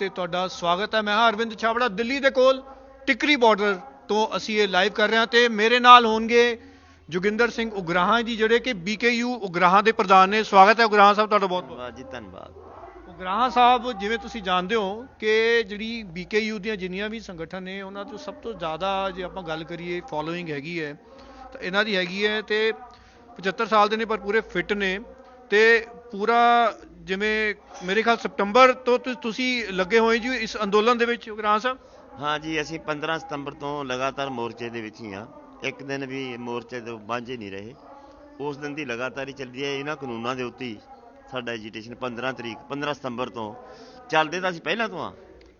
ਤੇ ਤੁਹਾਡਾ ਸਵਾਗਤ ਹੈ। ਮੈਂ ਹਾਂ ਅਰਵਿੰਦ ਛਾਬੜਾ ਦਿੱਲੀ ਦੇ ਕੋਲ ਟਿਕਰੀ ਬਾਰਡਰ ਤੋਂ ਅਸੀਂ ਇਹ ਲਾਈਵ ਕਰ ਰਹੇ ਹਾਂ ਤੇ ਮੇਰੇ ਨਾਲ ਹੋਣਗੇ ਜੋਗਿੰਦਰ ਸਿੰਘ ਉਗਰਾਹਾਂ ਜੀ ਜਿਹੜੇ ਕਿ ਬੀਕੇਯੂ ਉਗਰਾਹਾਂ ਦੇ ਪ੍ਰਧਾਨ ਨੇ। ਸਵਾਗਤ ਹੈ ਉਗਰਾਹਾਂ ਸਾਹਿਬ ਤੁਹਾਡਾ ਬਹੁਤ ਬਹੁਤ ਜੀ ਧੰਨਵਾਦ। ਉਗਰਾਹਾਂ ਸਾਹਿਬ ਜਿਵੇਂ ਤੁਸੀਂ ਜਾਣਦੇ ਹੋ ਕਿ ਜਿਹੜੀ ਬੀਕੇਯੂ ਦੀਆਂ ਜਿੰਨੀਆਂ ਵੀ ਸੰਗਠਨ ਨੇ ਉਹਨਾਂ ਤੋਂ ਸਭ ਤੋਂ ਜ਼ਿਆਦਾ ਜੇ ਆਪਾਂ ਗੱਲ ਕਰੀਏ ਫੋਲੋਇੰਗ ਹੈਗੀ ਹੈ। ਤਾਂ ਇਹਨਾਂ ਦੀ ਹੈਗੀ ਹੈ ਤੇ 75 ਸਾਲ ਦੇ ਨੇ ਪਰ ਪੂਰੇ ਫਿੱਟ ਨੇ। ਤੇ ਪੂਰਾ ਜਿਵੇਂ ਮੇਰੇ ਖਿਆਲ ਸਤੰਬਰ ਤੋਂ ਤੁਸੀਂ ਲੱਗੇ ਹੋਏ ਜੀ ਇਸ ਅੰਦੋਲਨ ਦੇ ਵਿੱਚ, ਉਗਰਾਹਾਂ ਸਾਹਿਬ? ਹਾਂ ਜੀ, ਅਸੀਂ 15 ਸਤੰਬਰ ਤੋਂ ਲਗਾਤਾਰ ਮੋਰਚੇ ਦੇ ਵਿੱਚ ਹੀ ਆ ਇੱਕ ਦਿਨ ਵੀ ਮੋਰਚੇ ਤੋਂ ਵਾਂਝੇ ਨਹੀਂ ਰਹੇ। ਉਸ ਦਿਨ ਦੀ ਲਗਾਤਾਰ ਹੀ ਚੱਲਦੀ ਹੈ। ਇਹਨਾਂ ਕਾਨੂੰਨਾਂ ਦੇ ਉੱਤੇ ਸਾਡਾ ਐਜੀਟੇਸ਼ਨ 15 ਤਰੀਕ 15 ਸਤੰਬਰ ਤੋਂ ਚੱਲਦੇ ਤਾਂ ਅਸੀਂ ਪਹਿਲਾਂ ਤੋਂ ਆ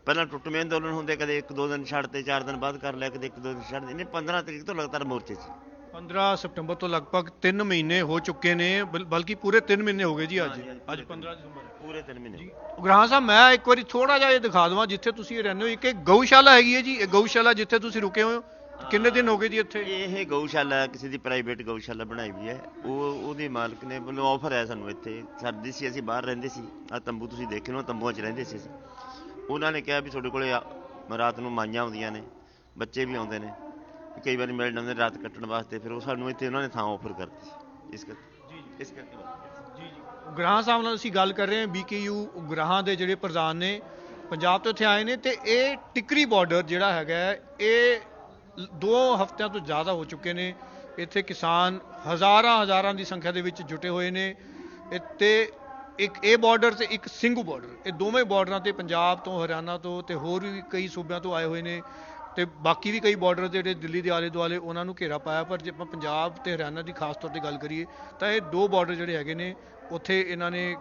ਪਹਿਲਾਂ ਟੁੱਟਵੇਂ ਅੰਦੋਲਨ ਹੁੰਦੇ, ਕਦੇ ਇੱਕ ਦੋ ਦਿਨ ਛੱਡ ਤੇ ਚਾਰ ਦਿਨ ਬਾਅਦ ਕਰ ਲਿਆ, ਕਦੇ ਇੱਕ ਦੋ ਦਿਨ ਛੱਡਦੇ। ਇਹਨੇ 15 ਤਰੀਕ ਤੋਂ ਲਗਾਤਾਰ ਮੋਰਚੇ 'ਚ। 15 ਸਤੰਬਰ ਤੋਂ ਲਗਭਗ 3 ਮਹੀਨੇ ਹੋ ਚੁੱਕੇ ਨੇ ਬਲ- ਬਲਕਿ ਪੂਰੇ 3 ਮਹੀਨੇ ਹੋ ਗਏ ਜੀ ਅੱਜ। ਹਾਂਜੀ, ਅੱਜ ਪੂਰੇ 15 ਦਸੰਬਰ ਹੈ ਪੂਰੇ 3 ਮਹੀਨੇ ਉਗਰਾਹਾਂ ਸਾਹਿਬ ਮੈਂ ਇੱਕ ਵਾਰੀ ਥੋੜਾ ਜਿਹਾ ਇਹ ਦਿਖਾ ਦਵਾਂ ਜਿੱਥੇ ਤੁਸੀਂ ਰਹਿੰਦੇ ਹੋ ਇੱਕ ਇਹ ਗਊਸ਼ਾਲਾ ਹੈਗੀ ਹੈ ਜੀ ਇਹ ਗਊਸ਼ਾਲਾ ਜਿੱਥੇ ਤੁਸੀਂ ਰੁਕੇ ਹੋਏ ਹੋ। ਕਿੰਨੇ ਦਿਨ ਹੋ ਗਏ ਜੀ ਇੱਥੇ? ਇਹ ਗਊਸ਼ਾਲਾ ਕਿਸੇ ਦੀ ਪ੍ਰਾਈਵੇਟ ਗਊਸ਼ਾਲਾ ਬਣਾਈ ਹੋਈ ਹੈ। ਉਹ ਉਹਦੇ ਮਾਲਕ ਨੇ ਵੱਲੋਂ ਆਫਰ ਹੈ ਸਾਨੂੰ ਇੱਥੇ। ਸਰਦੀ ਸੀ ਅਸੀਂ ਬਾਹਰ ਰਹਿੰਦੇ ਸੀ। ਆ ਤੰਬੂ ਤੁਸੀਂ ਦੇਖੇ ਹੋ ਤੰਬੂਆਂ 'ਚ ਰਹਿੰਦੇ ਸੀ ਅਸੀਂ। ਉਹਨਾਂ ਨੇ ਕਿਹਾ ਵੀ ਤੁਹਾਡੇ ਕੋਲੇ ਆ- ਰਾਤ ਨੂੰ ਮਾਈਆਂ ਆਉਂਦੀਆਂ ਨੇ ਬੱਚੇ ਵੀ ਆਉਂਦੇ ਨੇ। ਕਈ ਵਾਰੀ ਆਉਂਦੇ ਨੇ ਰਾਤ ਕੱਟਣ ਵਾਸਤੇ ਫਿਰ ਉਹ ਸਾਨੂੰ ਇੱਥੇ ਉਹਨਾਂ ਨੇ ਥਾਂ ਆਫਰ ਕਰਤੀ। ਸੀ ਇਸ ਕਰਕੇ ਜੀ ਇਸ ਕਰਕੇ ਬਸ। ਜੀ ਜੀ। ਉਗਰਾਹਾਂ ਸਾਹਿਬ ਨਾਲ ਅਸੀਂ ਗੱਲ ਕਰ ਰਹੇ ਹਾਂ ਬੀਕੇਯੂ ਉਗਰਾਹਾਂ ਦੇ ਜਿਹੜੇ ਪ੍ਰਧਾਨ ਨੇ ਪੰਜਾਬ ਤੋਂ ਇੱਥੇ ਆਏ ਨੇ ਤੇ ਇਹ ਟਿਕਰੀ ਬਾਰਡਰ ਜਿਹੜਾ ਹੈਗਾ ਇਹ ਦੋ ਹਫ਼ਤਿਆਂ ਤੋਂ ਜ਼ਿਆਦਾ ਹੋ ਚੁੱਕੇ ਨੇ। ਇੱਥੇ ਕਿਸਾਨ ਹਜ਼ਾਰਾਂ ਹਜ਼ਾਰਾਂ ਦੀ ਸੰਖਿਆ ਦੇ ਵਿੱਚ ਜੁਟੇ ਹੋਏ ਨੇ। ਇੱਥੇ ਇੱਕ ਇਹ ਬਾਰਡਰ ਤੇ ਇੱਕ ਸਿੰਘੂ ਬਾਰਡਰ ਇਹ ਦੋਵੇਂ ਬਾਰਡਰਾਂ ਤੇ ਪੰਜਾਬ ਤੋਂ ਹਰਿਆਣਾ ਤੋਂ ਤੇ ਹੋਰ ਵੀ ਕਈ ਸੂਬਿਆਂ ਤੋਂ ਆਏ ਹੋਏ ਨੇ। ਤੇ ਬਾਕੀ ਵੀ ਕਈ ਬਾਰਡਰ ਜਿਹੜੇ ਦਿੱਲੀ ਦੇ ਆਲੇ ਦੁਆਲੇ ਉਹਨਾਂ ਨੂੰ ਘੇਰਾ ਪਾਇਆ ਪਰ ਜੇ ਆਪਾਂ ਪੰਜਾਬ ਤੇ ਹਰਿਆਣਾ ਦੀ ਖਾਸ ਤੌਰ ਤੇ ਗੱਲ ਕਰੀਏ ਤਾਂ ਇਹ ਦੋ ਬਾਰਡਰ ਜਿਹੜੇ ਹੈਗੇ ਨੇ ਉੱਥੇ ਇਹਨਾਂ ਨੇ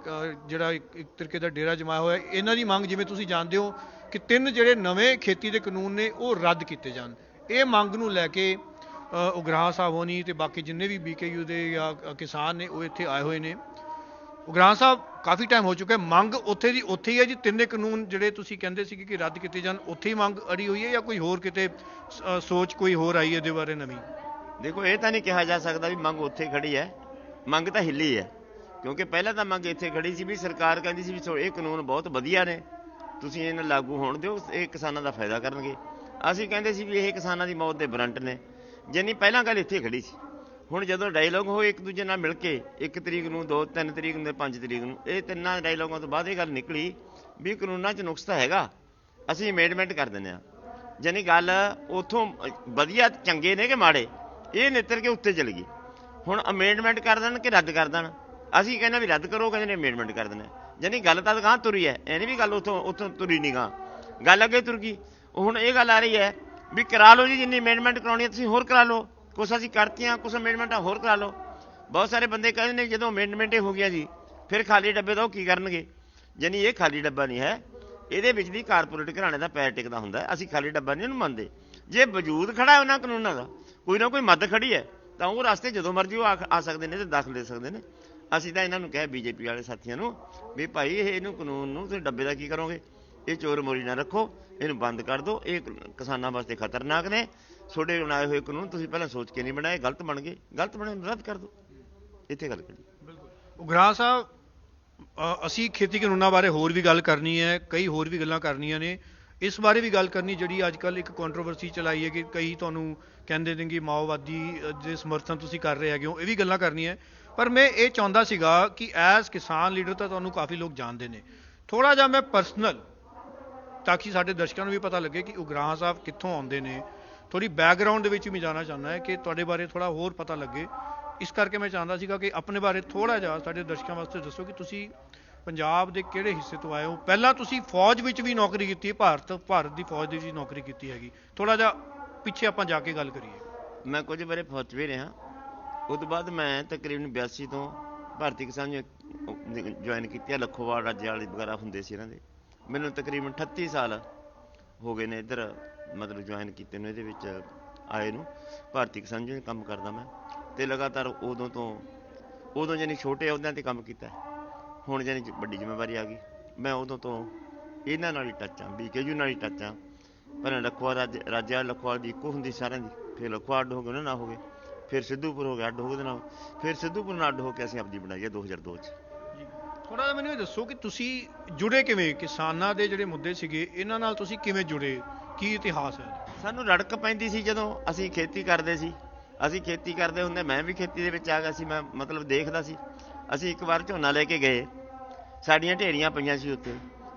ਜਿਹੜਾ ਇੱਕ ਤਰੀਕੇ ਦਾ ਡੇਰਾ ਜਮਾਇਆ ਹੋਇਆ ਇਹਨਾਂ ਦੀ ਮੰਗ ਜਿਵੇਂ ਤੁਸੀਂ ਜਾਣਦੇ ਹੋ ਕਿ ਤਿੰਨ ਜਿਹੜੇ ਨਵੇਂ ਖੇਤੀ ਦੇ ਕਾਨੂੰਨ ਨੇ ਉਹ ਰੱਦ ਕੀਤੇ ਜਾਣ। ਇਹ ਮੰਗ ਨੂੰ ਲੈ ਕੇ ਅਹ, ਸਾਹਿਬ ਹੋਣੀ ਤੇ ਬਾਕੀ ਜਿੰਨੇ ਵੀ ਬੀਕੇਯੂ ਦੇ ਜਾਂ ਕਿਸਾਨ ਨੇ ਉਹ ਇੱਥੇ ਆਏ ਹੋਏ ਨੇ। ਉਗਰਾਹਾਂ ਸਾਹਿਬ ਕਾਫੀ ਟਾਈਮ ਹੋ ਚੁੱਕਾ ਹੈ। ਮੰਗ ਉੱਥੇ ਦੀ ਉੱਥੇ ਹੀ ਹੈ ਜੀ। ਤਿੰਨੇ ਕਾਨੂੰਨ ਜਿਹੜੇ ਤੁਸੀਂ ਕਹਿੰਦੇ ਸੀ ਕਿ ਰੱਦ ਕੀਤੇ ਜਾਣ, ਉੱਥੇ ਹੀ ਮੰਗ ਅੜੀ ਹੋਈ ਹੈ ਜਾਂ ਕੋਈ ਹੋਰ ਕਿਤੇ ਸੋਚ ਕੋਈ ਹੋਰ ਆਈ ਹੈ ਇਹਦੇ ਬਾਰੇ ਨਵੀਂ? ਦੇਖੋ, ਇਹ ਤਾਂ ਨਹੀਂ ਕਿਹਾ ਜਾ ਸਕਦਾ ਵੀ ਮੰਗ ਉੱਥੇ ਖੜੀ ਹੈ। ਮੰਗ ਤਾਂ ਹਿੱਲੀ ਹੈ। ਕਿਉਂਕਿ ਪਹਿਲਾਂ ਤਾਂ ਮੰਗ ਇੱਥੇ ਖੜੀ ਸੀ ਵੀ ਸਰਕਾਰ ਕਹਿੰਦੀ ਸੀ ਵੀ ਸੋ, ਇਹ ਕਾਨੂੰਨ ਬਹੁਤ ਵਧੀਆ ਨੇ। ਤੁਸੀਂ ਇਹਨਾਂ ਲਾਗੂ ਹੋਣ ਦਿਓ, ਇਹ ਕਿਸਾਨਾਂ ਦਾ ਫਾਇਦਾ ਕਰਨਗੇ। ਅਸੀਂ ਕਹਿੰਦੇ ਸੀ ਵੀ ਇਹ ਕਿਸਾਨਾਂ ਦੀ ਮੌਤ ਦੇ ਵਾਰੰਟ ਨੇ। ਜਿੰਨੀ ਪਹਿਲਾਂ ਗੱਲ ਇੱਥੇ ਖੜੀ ਸੀ। ਹੁਣ ਜਦੋਂ ਡਾਇਲੋਗ ਹੋਏ ਇੱਕ ਦੂਜੇ ਨਾਲ ਮਿਲ ਕੇ, ਇੱਕ ਤਰੀਕ ਨੂੰ 2 3 ਤਰੀਕ ਨੂੰ ਪੰਜ ਤਰੀਕ ਨੂੰ, ਇਹ ਤਿੰਨਾਂ ਡਾਇਲੋਗਾਂ ਤੋਂ ਬਾਅਦ ਇਹ ਗੱਲ ਨਿਕਲੀ ਵੀ ਕਾਨੂੰਨਾਂ 'ਚ ਨੁਕਸ ਤਾਂ ਹੈਗਾ, ਅਸੀਂ ਅਮੈਂਡਮੈਂਟ ਕਰ ਦਿੰਦੇ ਆ ਜਾਨੀ ਗੱਲ ਉਥੋਂ ਵਧੀਆ ਚੰਗੇ ਨੇ ਕਿ ਮਾੜੇ, ਇਹ ਨਿੱਤਰ ਕੇ ਉੱਤੇ ਚਲ ਗਈ। ਹੁਣ ਅਮੈਂਡਮੈਂਟ ਕਰ ਦੇਣ ਕਿ ਰੱਦ ਕਰ ਦੇਣ? ਅਸੀਂ ਕਹਿੰਦੇ ਵੀ ਰੱਦ ਕਰੋ, ਕਹਿੰਦੇ ਨੇ ਅਮੈਂਡਮੈਂਟ ਕਰ ਦੇਣਾ ਜਾਨੀ ਗੱਲ ਤਾਂ ਗਾਂ ਤੁਰੀ ਹੈ ਐ ਵੀ ਗੱਲ ਉਥੋਂ ਉਥੋਂ ਤੁਰੀ ਨਹੀਂ ਗਾਂ ਗੱਲ ਅੱਗੇ ਤੁਰ ਗਈ। ਹੁਣ ਇਹ ਗੱਲ ਆ ਰਹੀ ਹੈ ਵੀ ਕਰਾ ਲਓ ਜੀ, ਜਿੰਨੀ ਅਮੈਂਡਮੈਂਟ ਕਰਾਉਣੀ ਹੈ, ਤੁਸੀਂ ਹੋਰ ਕਰਾ ਲਓ। ਕੁਛ ਅਸੀਂ ਕਰਤੀਆਂ, ਕੁਛ ਅਮੈਂਡਮੈਂਟਾਂ ਹੋਰ ਕਰਾ ਲਓ। ਬਹੁਤ ਸਾਰੇ ਬੰਦੇ ਕਹਿੰਦੇ ਨੇ ਜਦੋਂ ਅਮੈਂਡਮੈਂਟ ਹੋ ਗਿਆ ਜੀ, ਫਿਰ ਖਾਲੀ ਡੱਬੇ ਦਾ ਉਹ ਕੀ ਕਰਨਗੇ? ਜਾਨੀ ਇਹ ਖਾਲੀ ਡੱਬਾ ਨਹੀਂ ਹੈ। ਇਹਦੇ ਵਿੱਚ ਵੀ ਕਾਰਪੋਰੇਟ ਘਰਾਣੇ ਦਾ ਪੈਰ ਟਿਕਦਾ ਹੁੰਦਾ ਅਸੀਂ ਖਾਲੀ ਡੱਬਾ ਨਹੀਂ ਉਹਨੂੰ ਮੰਨਦੇ। ਜੇ ਵਜੂਦ ਖੜਾ ਹੈ ਉਹਨਾਂ ਕਾਨੂੰਨਾਂ ਦਾ, ਕੋਈ ਨਾ ਕੋਈ ਮੱਦ ਖੜੀ ਹੈ, ਤਾਂ ਉਹ ਰਸਤੇ ਜਦੋਂ ਮਰਜ਼ੀ ਉਹ ਆ ਆ ਸਕਦੇ ਨੇ ਤੇ ਦਾਖਲ ਦੇ ਸਕਦੇ ਨੇ। ਅਸੀਂ ਤਾਂ ਇਹਨਾਂ ਨੂੰ ਕਿਹਾ ਬੀਜੇਪੀ ਵਾਲੇ ਸਾਥੀਆਂ ਨੂੰ ਵੀ ਭਾਈ ਇਹ ਇਹਨੂੰ ਕਾਨੂੰਨ ਨੂੰ ਤੁਸੀਂ ਡੱਬੇ ਦਾ ਕੀ ਕਰੋਗੇ? ਇਹ ਚੋਰ ਮੋਰੀ ਨਾ ਰੱਖੋ, ਇਹਨੂੰ ਬੰਦ ਕਰ ਦਿਓ। ਇਹ ਕਿਸਾਨਾਂ ਵਾਸਤੇ ਖਤਰਨਾਕ ਨੇ। ਤੁਹਾਡੇ ਬਣਾਏ ਹੋਏ ਕਾਨੂੰਨ ਤੁਸੀਂ ਪਹਿਲਾਂ ਸੋਚ ਕੇ ਨਹੀਂ ਬਣਾਏ, ਗਲਤ ਬਣ ਗਏ। ਗਲਤ ਬਣੇ ਨੂੰ ਰੱਦ ਕਰ ਦਿਓ। ਇੱਥੇ ਗੱਲ ਕਰੀ ਉਗਰਾਹਾਂ ਸਾਹਿਬ ਅਸੀਂ ਖੇਤੀ ਕਾਨੂੰਨਾਂ ਬਾਰੇ ਹੋਰ ਵੀ ਗੱਲ ਕਰਨੀ ਹੈ, ਕਈ ਹੋਰ ਵੀ ਗੱਲਾਂ ਕਰਨੀਆਂ ਨੇ। ਇਸ ਬਾਰੇ ਵੀ ਗੱਲ ਕਰਨੀ ਜਿਹੜੀ ਅੱਜ ਕੱਲ ਇੱਕ ਕੰਟਰੋਵਰਸੀ ਚਲਾਈ ਹੈ ਕਿ ਕਈ ਤੁਹਾਨੂੰ ਕਹਿੰਦੇ ਨੇ ਕਿ ਮਾਓਵਾਦੀ ਦੇ ਸਮਰਥਨ ਤੁਸੀਂ ਕਰ ਰਹੇ ਹੈਗੇ ਹੋ, ਇਹ ਵੀ ਗੱਲਾਂ ਕਰਨੀਆਂ। ਪਰ ਮੈਂ ਇਹ ਚਾਹੁੰਦਾ ਸੀਗਾ ਕਿ ਐਜ਼ ਕਿਸਾਨ ਲੀਡਰ ਤਾਂ ਤੁਹਾਨੂੰ ਕਾਫੀ ਲੋਕ ਜਾਣਦੇ ਨੇ। ਥੋੜਾ ਜਿਹਾ ਮੈਂ ਪਰਸਨਲ ਤਾਂ ਕਿ ਸਾਡੇ ਦਰਸ਼ਕਾਂ ਨੂੰ ਵੀ ਪਤਾ ਲੱਗੇ ਕਿ ਉਗਰਾਹਾਂ ਸਾਹਿਬ ਕਿੱਥੋਂ ਆਉਂਦੇ ਨੇ ਥੋੜੀ ਬੈਕਗ੍ਰਾਉਂਡ ਦੇ ਵਿੱਚ ਵੀ ਜਾਣਾ ਚਾਹੁੰਦਾ ਹੈ ਕਿ ਤੁਹਾਡੇ ਬਾਰੇ ਥੋੜਾ ਹੋਰ ਪਤਾ ਲੱਗੇ। ਇਸ ਕਰਕੇ ਮੈਂ ਚਾਹੁੰਦਾ ਸੀਗਾ ਕਿ ਆਪਣੇ ਬਾਰੇ ਥੋੜਾ ਜਿਹਾ ਸਾਡੇ ਦਰਸ਼ਕਾਂ ਵਾਸਤੇ ਦੱਸੋ ਕਿ ਤੁਸੀਂ ਪੰਜਾਬ ਦੇ ਕਿਹੜੇ ਹਿੱਸੇ ਤੋਂ ਆਏ ਹੋ। ਪਹਿਲਾਂ ਤੁਸੀਂ ਫੌਜ ਵਿੱਚ ਵੀ ਨੌਕਰੀ ਕੀਤੀ ਹੈ ਭਾਰਤ ਭਾਰਤ ਦੀ ਫੌਜ ਦੇ ਵਿੱਚ ਨੌਕਰੀ ਕੀਤੀ ਹੈਗੀ। ਥੋੜਾ ਜਿਹਾ ਪਿੱਛੇ ਆਪਾਂ ਜਾ ਕੇ ਗੱਲ ਕਰੀਏ। ਮੈਂ ਕੁਝ ਬਾਰੇ ਫੌਜ ਵੀ ਰਿਹਾ। ਉਸ ਤੋਂ ਬਾਅਦ ਮੈਂ ਤਕਰੀਬਨ 82 ਤੋਂ ਭਾਰਤੀ ਕਿਸਾਨ ਜੁਆਇਨ ਕੀਤੀ ਹੈ ਲਖੋਵਾਲ ਰਾਜੇ ਵਾਲੀ ਵਗੈਰਾ ਹੁੰਦੇ ਸੀ ਇਹਨਾਂ ਦੇ। ਮੈਨੂੰ ਤਕਰੀਬਨ 38 ਸਾਲ ਹੋ ਗਏ ਨੇ ਇੱਧਰ ਮਤਲਬ ਜੁਆਇਨ ਕੀਤੇ ਨੂੰ ਇਹਦੇ ਵਿੱਚ ਆਏ ਨੂੰ। ਭਾਰਤੀ ਕਿਸਾਨ ਜੀ ਕੰਮ ਕਰਦਾ ਮੈਂ ਤੇ ਲਗਾਤਾਰ ਉਦੋਂ ਤੋਂ, ਉਦੋਂ ਜਾਨੀ ਛੋਟੇ ਅਹੁਦਿਆਂ ਤੇ ਕੰਮ ਕੀਤਾ। ਹੁਣ ਜਾਨੀ ਵੱਡੀ ਜ਼ਿੰਮੇਵਾਰੀ ਆ ਗਈ। ਮੈਂ ਉਦੋਂ ਤੋਂ ਇਹਨਾਂ ਨਾਲ ਹੀ ਟੱਚ ਆਂ ਬੀਕੇਯੂ ਨਾਲ ਹੀ ਟੱਚ ਆਂ। ਪਰ ਲਖਵਾਲ ਰਾਜ, ਰਾਜਾ ਲਖਵਾਲ ਦੀ ਇੱਕੋ ਹੁੰਦੀ ਸਾਰਿਆਂ ਦੀ। ਫਿਰ ਲਖਵਾਲ ਅੱਡ ਹੋ ਗਏ, ਉਹਨਾਂ ਨਾਲ ਹੋ ਗਏ। ਫਿਰ ਸਿੱਧੂਪੁਰ ਹੋ ਗਿਆ, ਅੱਡ ਹੋ ਗਏ ਉਹਦੇ ਨਾਲ। ਫਿਰ ਸਿੱਧੂਪੁਰ ਨਾਲ ਅੱਡ ਹੋ ਕੇ ਅਸੀਂ ਆਪਦੀ ਬਣਾਈ ਹੈ 2002 ਚ। ਥੋੜਾ ਜਿਹਾ ਮੈਨੂੰ ਇਹ ਦੱਸੋ ਕਿ ਤੁਸੀਂ ਜੁੜੇ ਕਿਵੇਂ? ਕਿਸਾਨਾਂ ਦੇ ਜਿਹੜੇ ਮੁੱਦੇ ਸੀਗੇ, ਇਹਨਾਂ ਨਾਲ ਤੁਸੀਂ ਕਿਵੇਂ ਜੁੜੇ? ਕੀ ਇਤਿਹਾਸ ਹੈ? ਸਾਨੂੰ ਰੜਕ ਪੈਂਦੀ ਸੀ ਜਦੋਂ ਅਸੀਂ ਖੇਤੀ ਕਰਦੇ ਸੀ। ਅਸੀਂ ਖੇਤੀ ਕਰਦੇ ਹੁੰਦੇ, ਮੈਂ ਵੀ ਖੇਤੀ ਦੇ ਵਿੱਚ ਆ ਗਿਆ ਸੀ, ਮੈਂ ਮਤਲਬ ਦੇਖਦਾ ਸੀ। ਅਸੀਂ ਇੱਕ ਵਾਰ ਝੋਨਾ ਲੈ ਕੇ ਗਏ। ਸਾਡੀਆਂ ਢੇਰੀਆਂ ਪਈਆਂ ਸੀ ਉੱਤੇ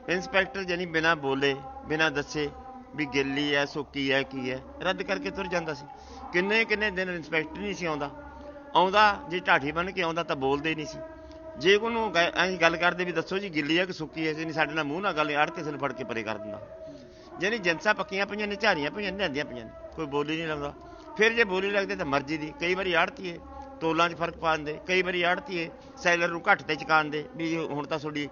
ਇੰਸਪੈਕਟਰ ਜਣੀ ਬਿਨਾ ਬੋਲੇ, ਬਿਨਾ ਦੱਸੇ ਵੀ ਗਿੱਲੀ ਹੈ, ਸੁੱਕੀ ਹੈ, ਕੀ ਹੈ, ਰੱਦ ਕਰਕੇ ਤੁਰ ਜਾਂਦਾ ਸੀ। ਕਿੰਨੇ ਕਿੰਨੇ ਦਿਨ ਇੰਸਪੈਕਟਰ ਨਹੀਂ ਸੀ ਆਉਂਦਾ। ਆਉਂਦਾ, ਜੇ ਢਾਠੀ ਬਣ ਕੇ ਆਉਂਦਾ ਤਾਂ ਬੋਲਦੇ ਹੀ ਨਹੀਂ ਸੀ। ਜੇ ਉਹਨੂੰ ਅਸੀਂ ਗੱਲ ਕਰਦੇ ਵੀ ਦੱਸੋ ਜੀ ਗਿੱਲੀ ਹੈ ਕਿ ਸੁੱਕੀ ਹੈ, ਜੀ ਨਹੀਂ ਸਾਡੇ ਨਾਲ ਮੂੰਹ ਨਾਲ ਗੱਲ ਅੜ ਆੜਤੇ ਨੂੰ ਫੜ ਕੇ ਪਰੇ ਕਰ ਦਿੰਦਾ। ਜਾਨੀ ਜਨਸਾ ਪੱਕੀਆਂ ਪਈਆਂ ਨੇ ਝਾਰੀਆਂ ਪਈਆਂ ਨੇ, ਲਿਆਂਦੀਆਂ ਪਈਆਂ ਨੇ, ਕੋਈ ਬੋਲੀ ਨਹੀਂ ਲਾਉਂਦਾ। ਫਿਰ ਜੇ ਬੋਲੀ ਲੱਗਦੇ ਤਾਂ ਮਰਜ਼ੀ ਦੀ, ਕਈ ਵਾਰੀ ਆੜਤੀਏ, ਤੋਲਾਂ 'ਚ ਫ਼ਰਕ ਪਾ ਦਿੰਦੇ, ਕਈ ਵਾਰੀ ਆੜਤੀਏ, ਸੈਲਰ ਨੂੰ ਘੱਟ ਤੇ ਚਕਾਣ ਦੇ ਵੀ ਹੁਣ ਤਾਂ ਤੁਹਾਡੀ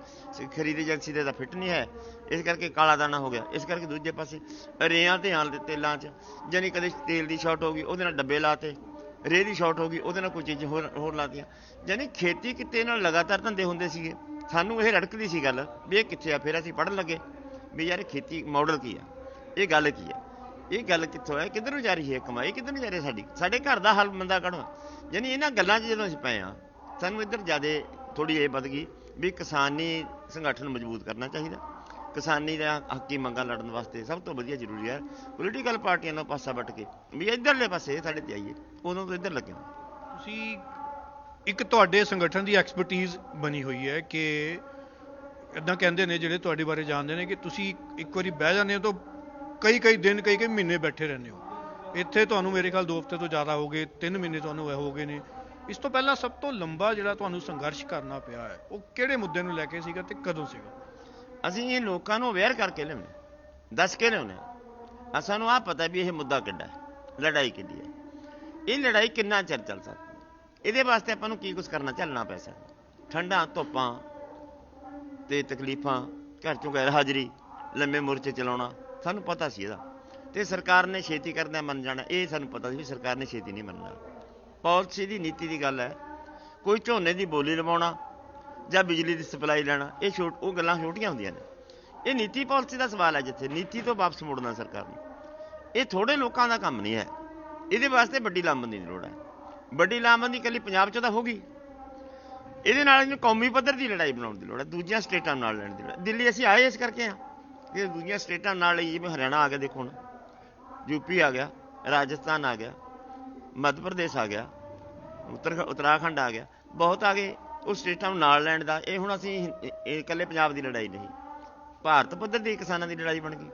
ਖਰੀਦ ਏਜੰਸੀ ਦੇ ਤਾਂ ਫਿੱਟ ਨਹੀਂ ਹੈ। ਇਸ ਕਰਕੇ ਕਾਲਾ ਦਾਣਾ ਹੋ ਗਿਆ। ਇਸ ਕਰਕੇ ਦੂਜੇ ਪਾਸੇ ਰੇਆਂ ਤੇ ਆਲ ਦੇ ਤੇਲਾਂ 'ਚ ਜਾਨੀ ਕਦੇ ਤੇਲ ਦੀ ਸ਼ਾਰਟ ਹੋ ਗਈ, ਉਹਦੇ ਨਾਲ ਡੱਬੇ ਲਾਤੇ ਰੇਹ ਦੀ ਸ਼ਾਰਟ ਹੋ ਗਈ, ਉਹਦੇ ਨਾਲ ਕੋਈ ਚੀਜ਼ ਹੋਰ ਹੋਰ ਲਾਤੀਆਂ। ਜਾਨੀ ਖੇਤੀ ਕਿਤੇ ਨਾਲ ਲਗਾਤਾਰ ਧੰਦੇ ਹੁੰਦੇ ਸੀਗੇ। ਸਾਨੂੰ ਇਹ ਰੜਕਦੀ ਸੀ ਗੱਲ, ਵੀ ਇਹ ਕਿੱਥੇ ਆ? ਫਿਰ ਅਸੀਂ ਪੜਨ ਲੱਗੇ। ਵੀ ਯਾਰ ਖੇਤੀ ਮਾਡਲ ਕੀ ਆ? ਇਹ ਗੱਲ ਕੀ ਆ? ਇਹ ਗੱਲ ਕਿੱਥੋਂ ਹੈ ਕਿੱਧਰ ਨੂੰ ਜਾ ਰਹੀ ਹੈ ਕਮਾਈ? ਕਿੱਧਰ ਨੂੰ ਜਾ ਰਹੀ ਹੈ ਸਾਡੀ? ਸਾਡੇ ਘਰ ਦਾ ਹੱਲ ਮੰਦਾ ਕੱਢੋ ਯਾਨੀ ਇਹਨਾਂ ਗੱਲਾਂ 'ਚ ਜਦੋਂ ਅਸੀਂ ਪਏ ਆ ਸਾਨੂੰ ਇੱਧਰ ਜਿਆਦੇ ਥੋੜੀ ਇਹ ਵੱਧ ਗਈ ਵੀ ਕਿਸਾਨੀ ਸੰਗਠਨ ਮਜ਼ਬੂਤ ਕਰਨਾ ਚਾਹੀਦਾ। ਕਿਸਾਨੀ ਦਾ ਹੱਕੀ ਮੰਗਾਂ ਲੜਨ ਵਾਸਤੇ ਸਭ ਤੋਂ ਵਧੀਆ ਜ਼ਰੂਰੀ ਹੈ। ਪੋਲੀਟੀਕਲ ਪਾਰਟੀਆਂ ਨੂੰ ਪਾਸਾ ਵੱਟ ਕੇ ਵੀ ਇੱਧਰਲੇ ਪਾਸੇ ਸਾਡੇ ਤੇ ਆਈਏ, ਉਦੋਂ ਤੋਂ ਇੱਧਰ ਲੱਗਿਆ ਤੁਸੀਂ ਇੱਕ ਤੁਹਾਡੇ ਸੰਗਠਨ ਦੀ ਐਕਸਪਰਟੀਜ਼ ਬਣੀ ਹੋਈ ਹੈ ਕਿ ਇਦਾਂ ਕਹਿੰਦੇ ਨੇ ਜਿਹੜੇ ਤੁਹਾਡੇ ਬਾਰੇ ਜਾਣਦੇ ਨੇ ਕਿ ਤੁਸੀਂ ਇੱਕ ਵਾਰੀ ਬਹਿ ਜਾਂਦੇ ਹੋ ਤਾਂ ਕਈ ਕਈ ਦਿਨ, ਕਈ ਕਈ ਮਹੀਨੇ ਬੈਠੇ ਰਹਿੰਦੇ ਹੋ। ਇੱਥੇ ਤੁਹਾਨੂੰ ਮੇਰੇ ਖਿਆਲ 2 ਹਫ਼ਤੇ ਤੋਂ ਜ਼ਿਆਦਾ ਹੋ ਗਏ 3 ਮਹੀਨੇ ਤੁਹਾਨੂੰ ਇਹ ਹੋ ਗਏ ਨੇ। ਇਸ ਤੋਂ ਪਹਿਲਾਂ ਸਭ ਤੋਂ ਲੰਬਾ ਜਿਹੜਾ ਤੁਹਾਨੂੰ ਸੰਘਰਸ਼ ਕਰਨਾ ਪਿਆ ਹੈ, ਉਹ ਕਿਹੜੇ ਮੁੱਦੇ ਨੂੰ ਲੈ ਕੇ ਸੀਗਾ ਤੇ ਕਦੋਂ ਸੀਗਾ? ਅਸੀਂ ਇਹ ਲੋਕਾਂ ਨੂੰ ਅਵੇਅਰ ਕਰਕੇ ਲਿਆਉਂਦੇ ਦੱਸ ਕੇ ਲਿਆਉਂਦੇ ਆ। ਸਾਨੂੰ ਆ ਪਤਾ ਵੀ ਇਹ ਮੁੱਦਾ ਕਿੱਡਾ ਹੈ, ਲੜਾਈ ਕਿੱਡੀ ਹੈ। ਇਹ ਲੜਾਈ ਕਿੰਨਾ ਚਿਰ ਚੱਲ ਸਕਦੀ ਇਹਦੇ ਵਾਸਤੇ ਆਪਾਂ ਨੂੰ ਕੀ ਕੁਝ ਕਰਨਾ ਚੱਲਣਾ ਪੈ ਸਕਦਾ। ਠੰਡਾਂ, ਧੁੱਪਾਂ ਤੇ ਤਕਲੀਫਾਂ, ਘਰ ਚੋਂ ਗੈਰ ਹਾਜ਼ਰੀ, ਲੰਮੇ ਮੋਰਚੇ ਚਲਾਉਣਾ, ਸਾਨੂੰ ਪਤਾ ਸੀ ਇਹਦਾ। ਤੇ ਸਰਕਾਰ ਨੇ ਛੇਤੀ ਕਰਦਿਆਂ ਮੰਨ ਜਾਣਾ, ਇਹ ਸਾਨੂੰ ਪਤਾ ਸੀ ਵੀ ਸਰਕਾਰ ਨੇ ਛੇਤੀ ਨਹੀਂ ਮੰਨਣਾ। ਪਾਲਿਸੀ ਦੀ ਨੀਤੀ ਦੀ ਗੱਲ ਹੈ, ਕੋਈ ਝੋਨੇ ਦੀ ਬੋਲੀ ਲਵਾਉਣਾ ਜਾਂ ਬਿਜਲੀ ਦੀ ਸਪਲਾਈ ਲੈਣਾ, ਇਹ ਛੋਟ, ਉਹ ਗੱਲਾਂ ਛੋਟੀਆਂ ਹੁੰਦੀਆਂ ਨੇ। ਇਹ ਨੀਤੀ ਪਾਲਿਸੀ ਦਾ ਸਵਾਲ ਹੈ ਜਿੱਥੇ, ਨੀਤੀ ਤੋਂ ਵਾਪਸ ਮੁੜਨਾ ਸਰਕਾਰ ਨੂੰ। ਇਹ ਥੋੜੇ ਲੋਕਾਂ ਦਾ ਕੰਮ ਨਹੀਂ ਹੈ। ਇਹਦੇ ਵਾਸਤੇ ਵੱਡੀ ਲਾਮਬੰਦੀ ਦੀ ਲੋੜ ਹੈ। ਵੱਡੀ ਲਾਮਬੰਦੀ ਇਕੱਲੀ ਪੰਜਾਬ 'ਚ ਤਾਂ ਹੋਗੀ ਇਹਦੇ ਨਾਲ ਇਹਨੂੰ ਕੌਮੀ ਪੱਧਰ ਦੀ ਲੜਾਈ ਬਣਾਉਣ ਦੀ ਲੋੜ ਹੈ, ਦੂਜੀਆਂ ਸਟੇਟਾਂ ਨਾਲ ਲੜਨ ਦੀ ਲੋੜ ਹੈ। ਦਿੱਲੀ ਅਸੀਂ ਆਏ ਇਸ ਕਰਕੇ ਆ ਕਿ ਦੂਜੀਆਂ ਸਟੇਟਾਂ ਨਾਲ ਲਈ ਜਿਵੇਂ ਹਰਿਆਣਾ ਆ ਗਿਆ, ਦੇਖੋ ਹੁਣ। ਯੂਪੀ ਆ ਗਿਆ, ਰਾਜਸਥਾਨ ਆ ਗਿਆ, ਮੱਧ ਪ੍ਰਦੇਸ਼ ਆ ਗਿਆ, ਉੱਤਰ ਉੱਤਰਾਖੰਡ ਆ ਗਿਆ। ਬਹੁਤ ਆ ਗਏ, ਉਹ ਸਟੇਟਾਂ ਨੂੰ ਨਾਲ ਲੈਣ ਦਾ, ਇਹ ਹੁਣ ਅਸੀਂ ਇਹ ਇਕੱਲੇ ਪੰਜਾਬ ਦੀ ਲੜਾਈ ਨਹੀਂ। ਭਾਰਤ ਪੱਧਰ ਦੀ ਕਿਸਾਨਾਂ ਦੀ ਲੜਾਈ ਬਣ ਗਈ।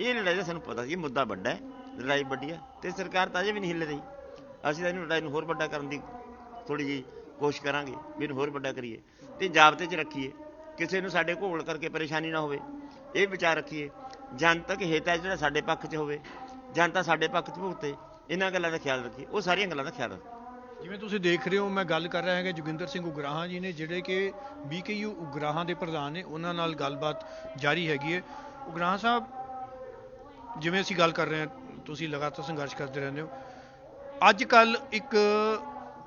ਇਹ ਲੜਾਈ ਦਾ ਸਾਨੂੰ ਪਤਾ ਸੀ ਮੁੱਦਾ ਵੱਡਾ ਹੈ, ਲੜਾਈ ਵੱਡੀ ਹੈ, ਤੇ ਸਰਕਾਰ ਤਾਂ ਅਜੇ ਵੀ ਨਹੀਂ ਹਿੱਲ ਰਹੀ ਅਸੀਂ ਤਾਂ ਇਹਨੂੰ ਲੜਾਈ ਨੂੰ ਹੋਰ ਵੱਡਾ ਕਰਨ ਦੀ ਥੋੜੀ ਜੀ ਕੋਸ਼ਿਸ਼ ਕਰਾਂਗੇ ਵੀ ਹੋਰ ਵੱਡਾ ਕਰੀਏ। ਤੇ ਜਾਬਤੇ 'ਚ ਰੱਖੀਏ, ਕਿਸੇ ਨੂੰ ਸਾਡੇ ਘੋਲ ਕਰਕੇ ਪਰੇਸ਼ਾਨੀ ਨਾ ਹੋਵੇ। ਇਹ ਵਿਚਾਰ ਰੱਖੀਏ, ਜਨਤਕ ਹਿੱਤ ਹੈ ਜਿਹੜਾ ਸਾਡੇ ਪੱਖ 'ਚ ਹੋਵੇ, ਜਨਤਾ ਸਾਡੇ ਪੱਖ 'ਚ ਭੁਗਤੇ, ਇਹਨਾਂ ਗੱਲਾਂ ਦਾ ਖਿਆਲ ਰੱਖੀਏ, ਉਹ ਸਾਰੀਆਂ ਗੱਲਾਂ ਦਾ ਖਿਆਲ ਰੱਖੀਏ। ਜਿਵੇਂ ਤੁਸੀਂ ਦੇਖ ਰਹੇ ਹੋ, ਮੈਂ ਗੱਲ ਕਰ ਰਿਹਾ ਹੈਗਾ ਜੋਗਿੰਦਰ ਸਿੰਘ ਉਗਰਾਹਾਂ ਜੀ ਨੇ, ਜਿਹੜੇ ਕਿ ਬੀਕੇਯੂ ਉਗਰਾਹਾਂ ਦੇ ਪ੍ਰਧਾਨ ਨੇ, ਉਹਨਾਂ ਨਾਲ ਗੱਲਬਾਤ ਜਾਰੀ ਹੈਗੀ ਹੈ। ਉਗਰਾਹਾਂ ਸਾਹਿਬ, ਜਿਵੇਂ ਅਸੀਂ ਗੱਲ ਕਰ ਰਹੇ ਹਾਂ, ਤੁਸੀਂ ਲਗਾਤਾਰ ਸੰਘਰਸ਼ ਕਰਦੇ ਰਹਿੰਦੇ ਹੋ। ਅੱਜ ਕੱਲ ਇੱਕ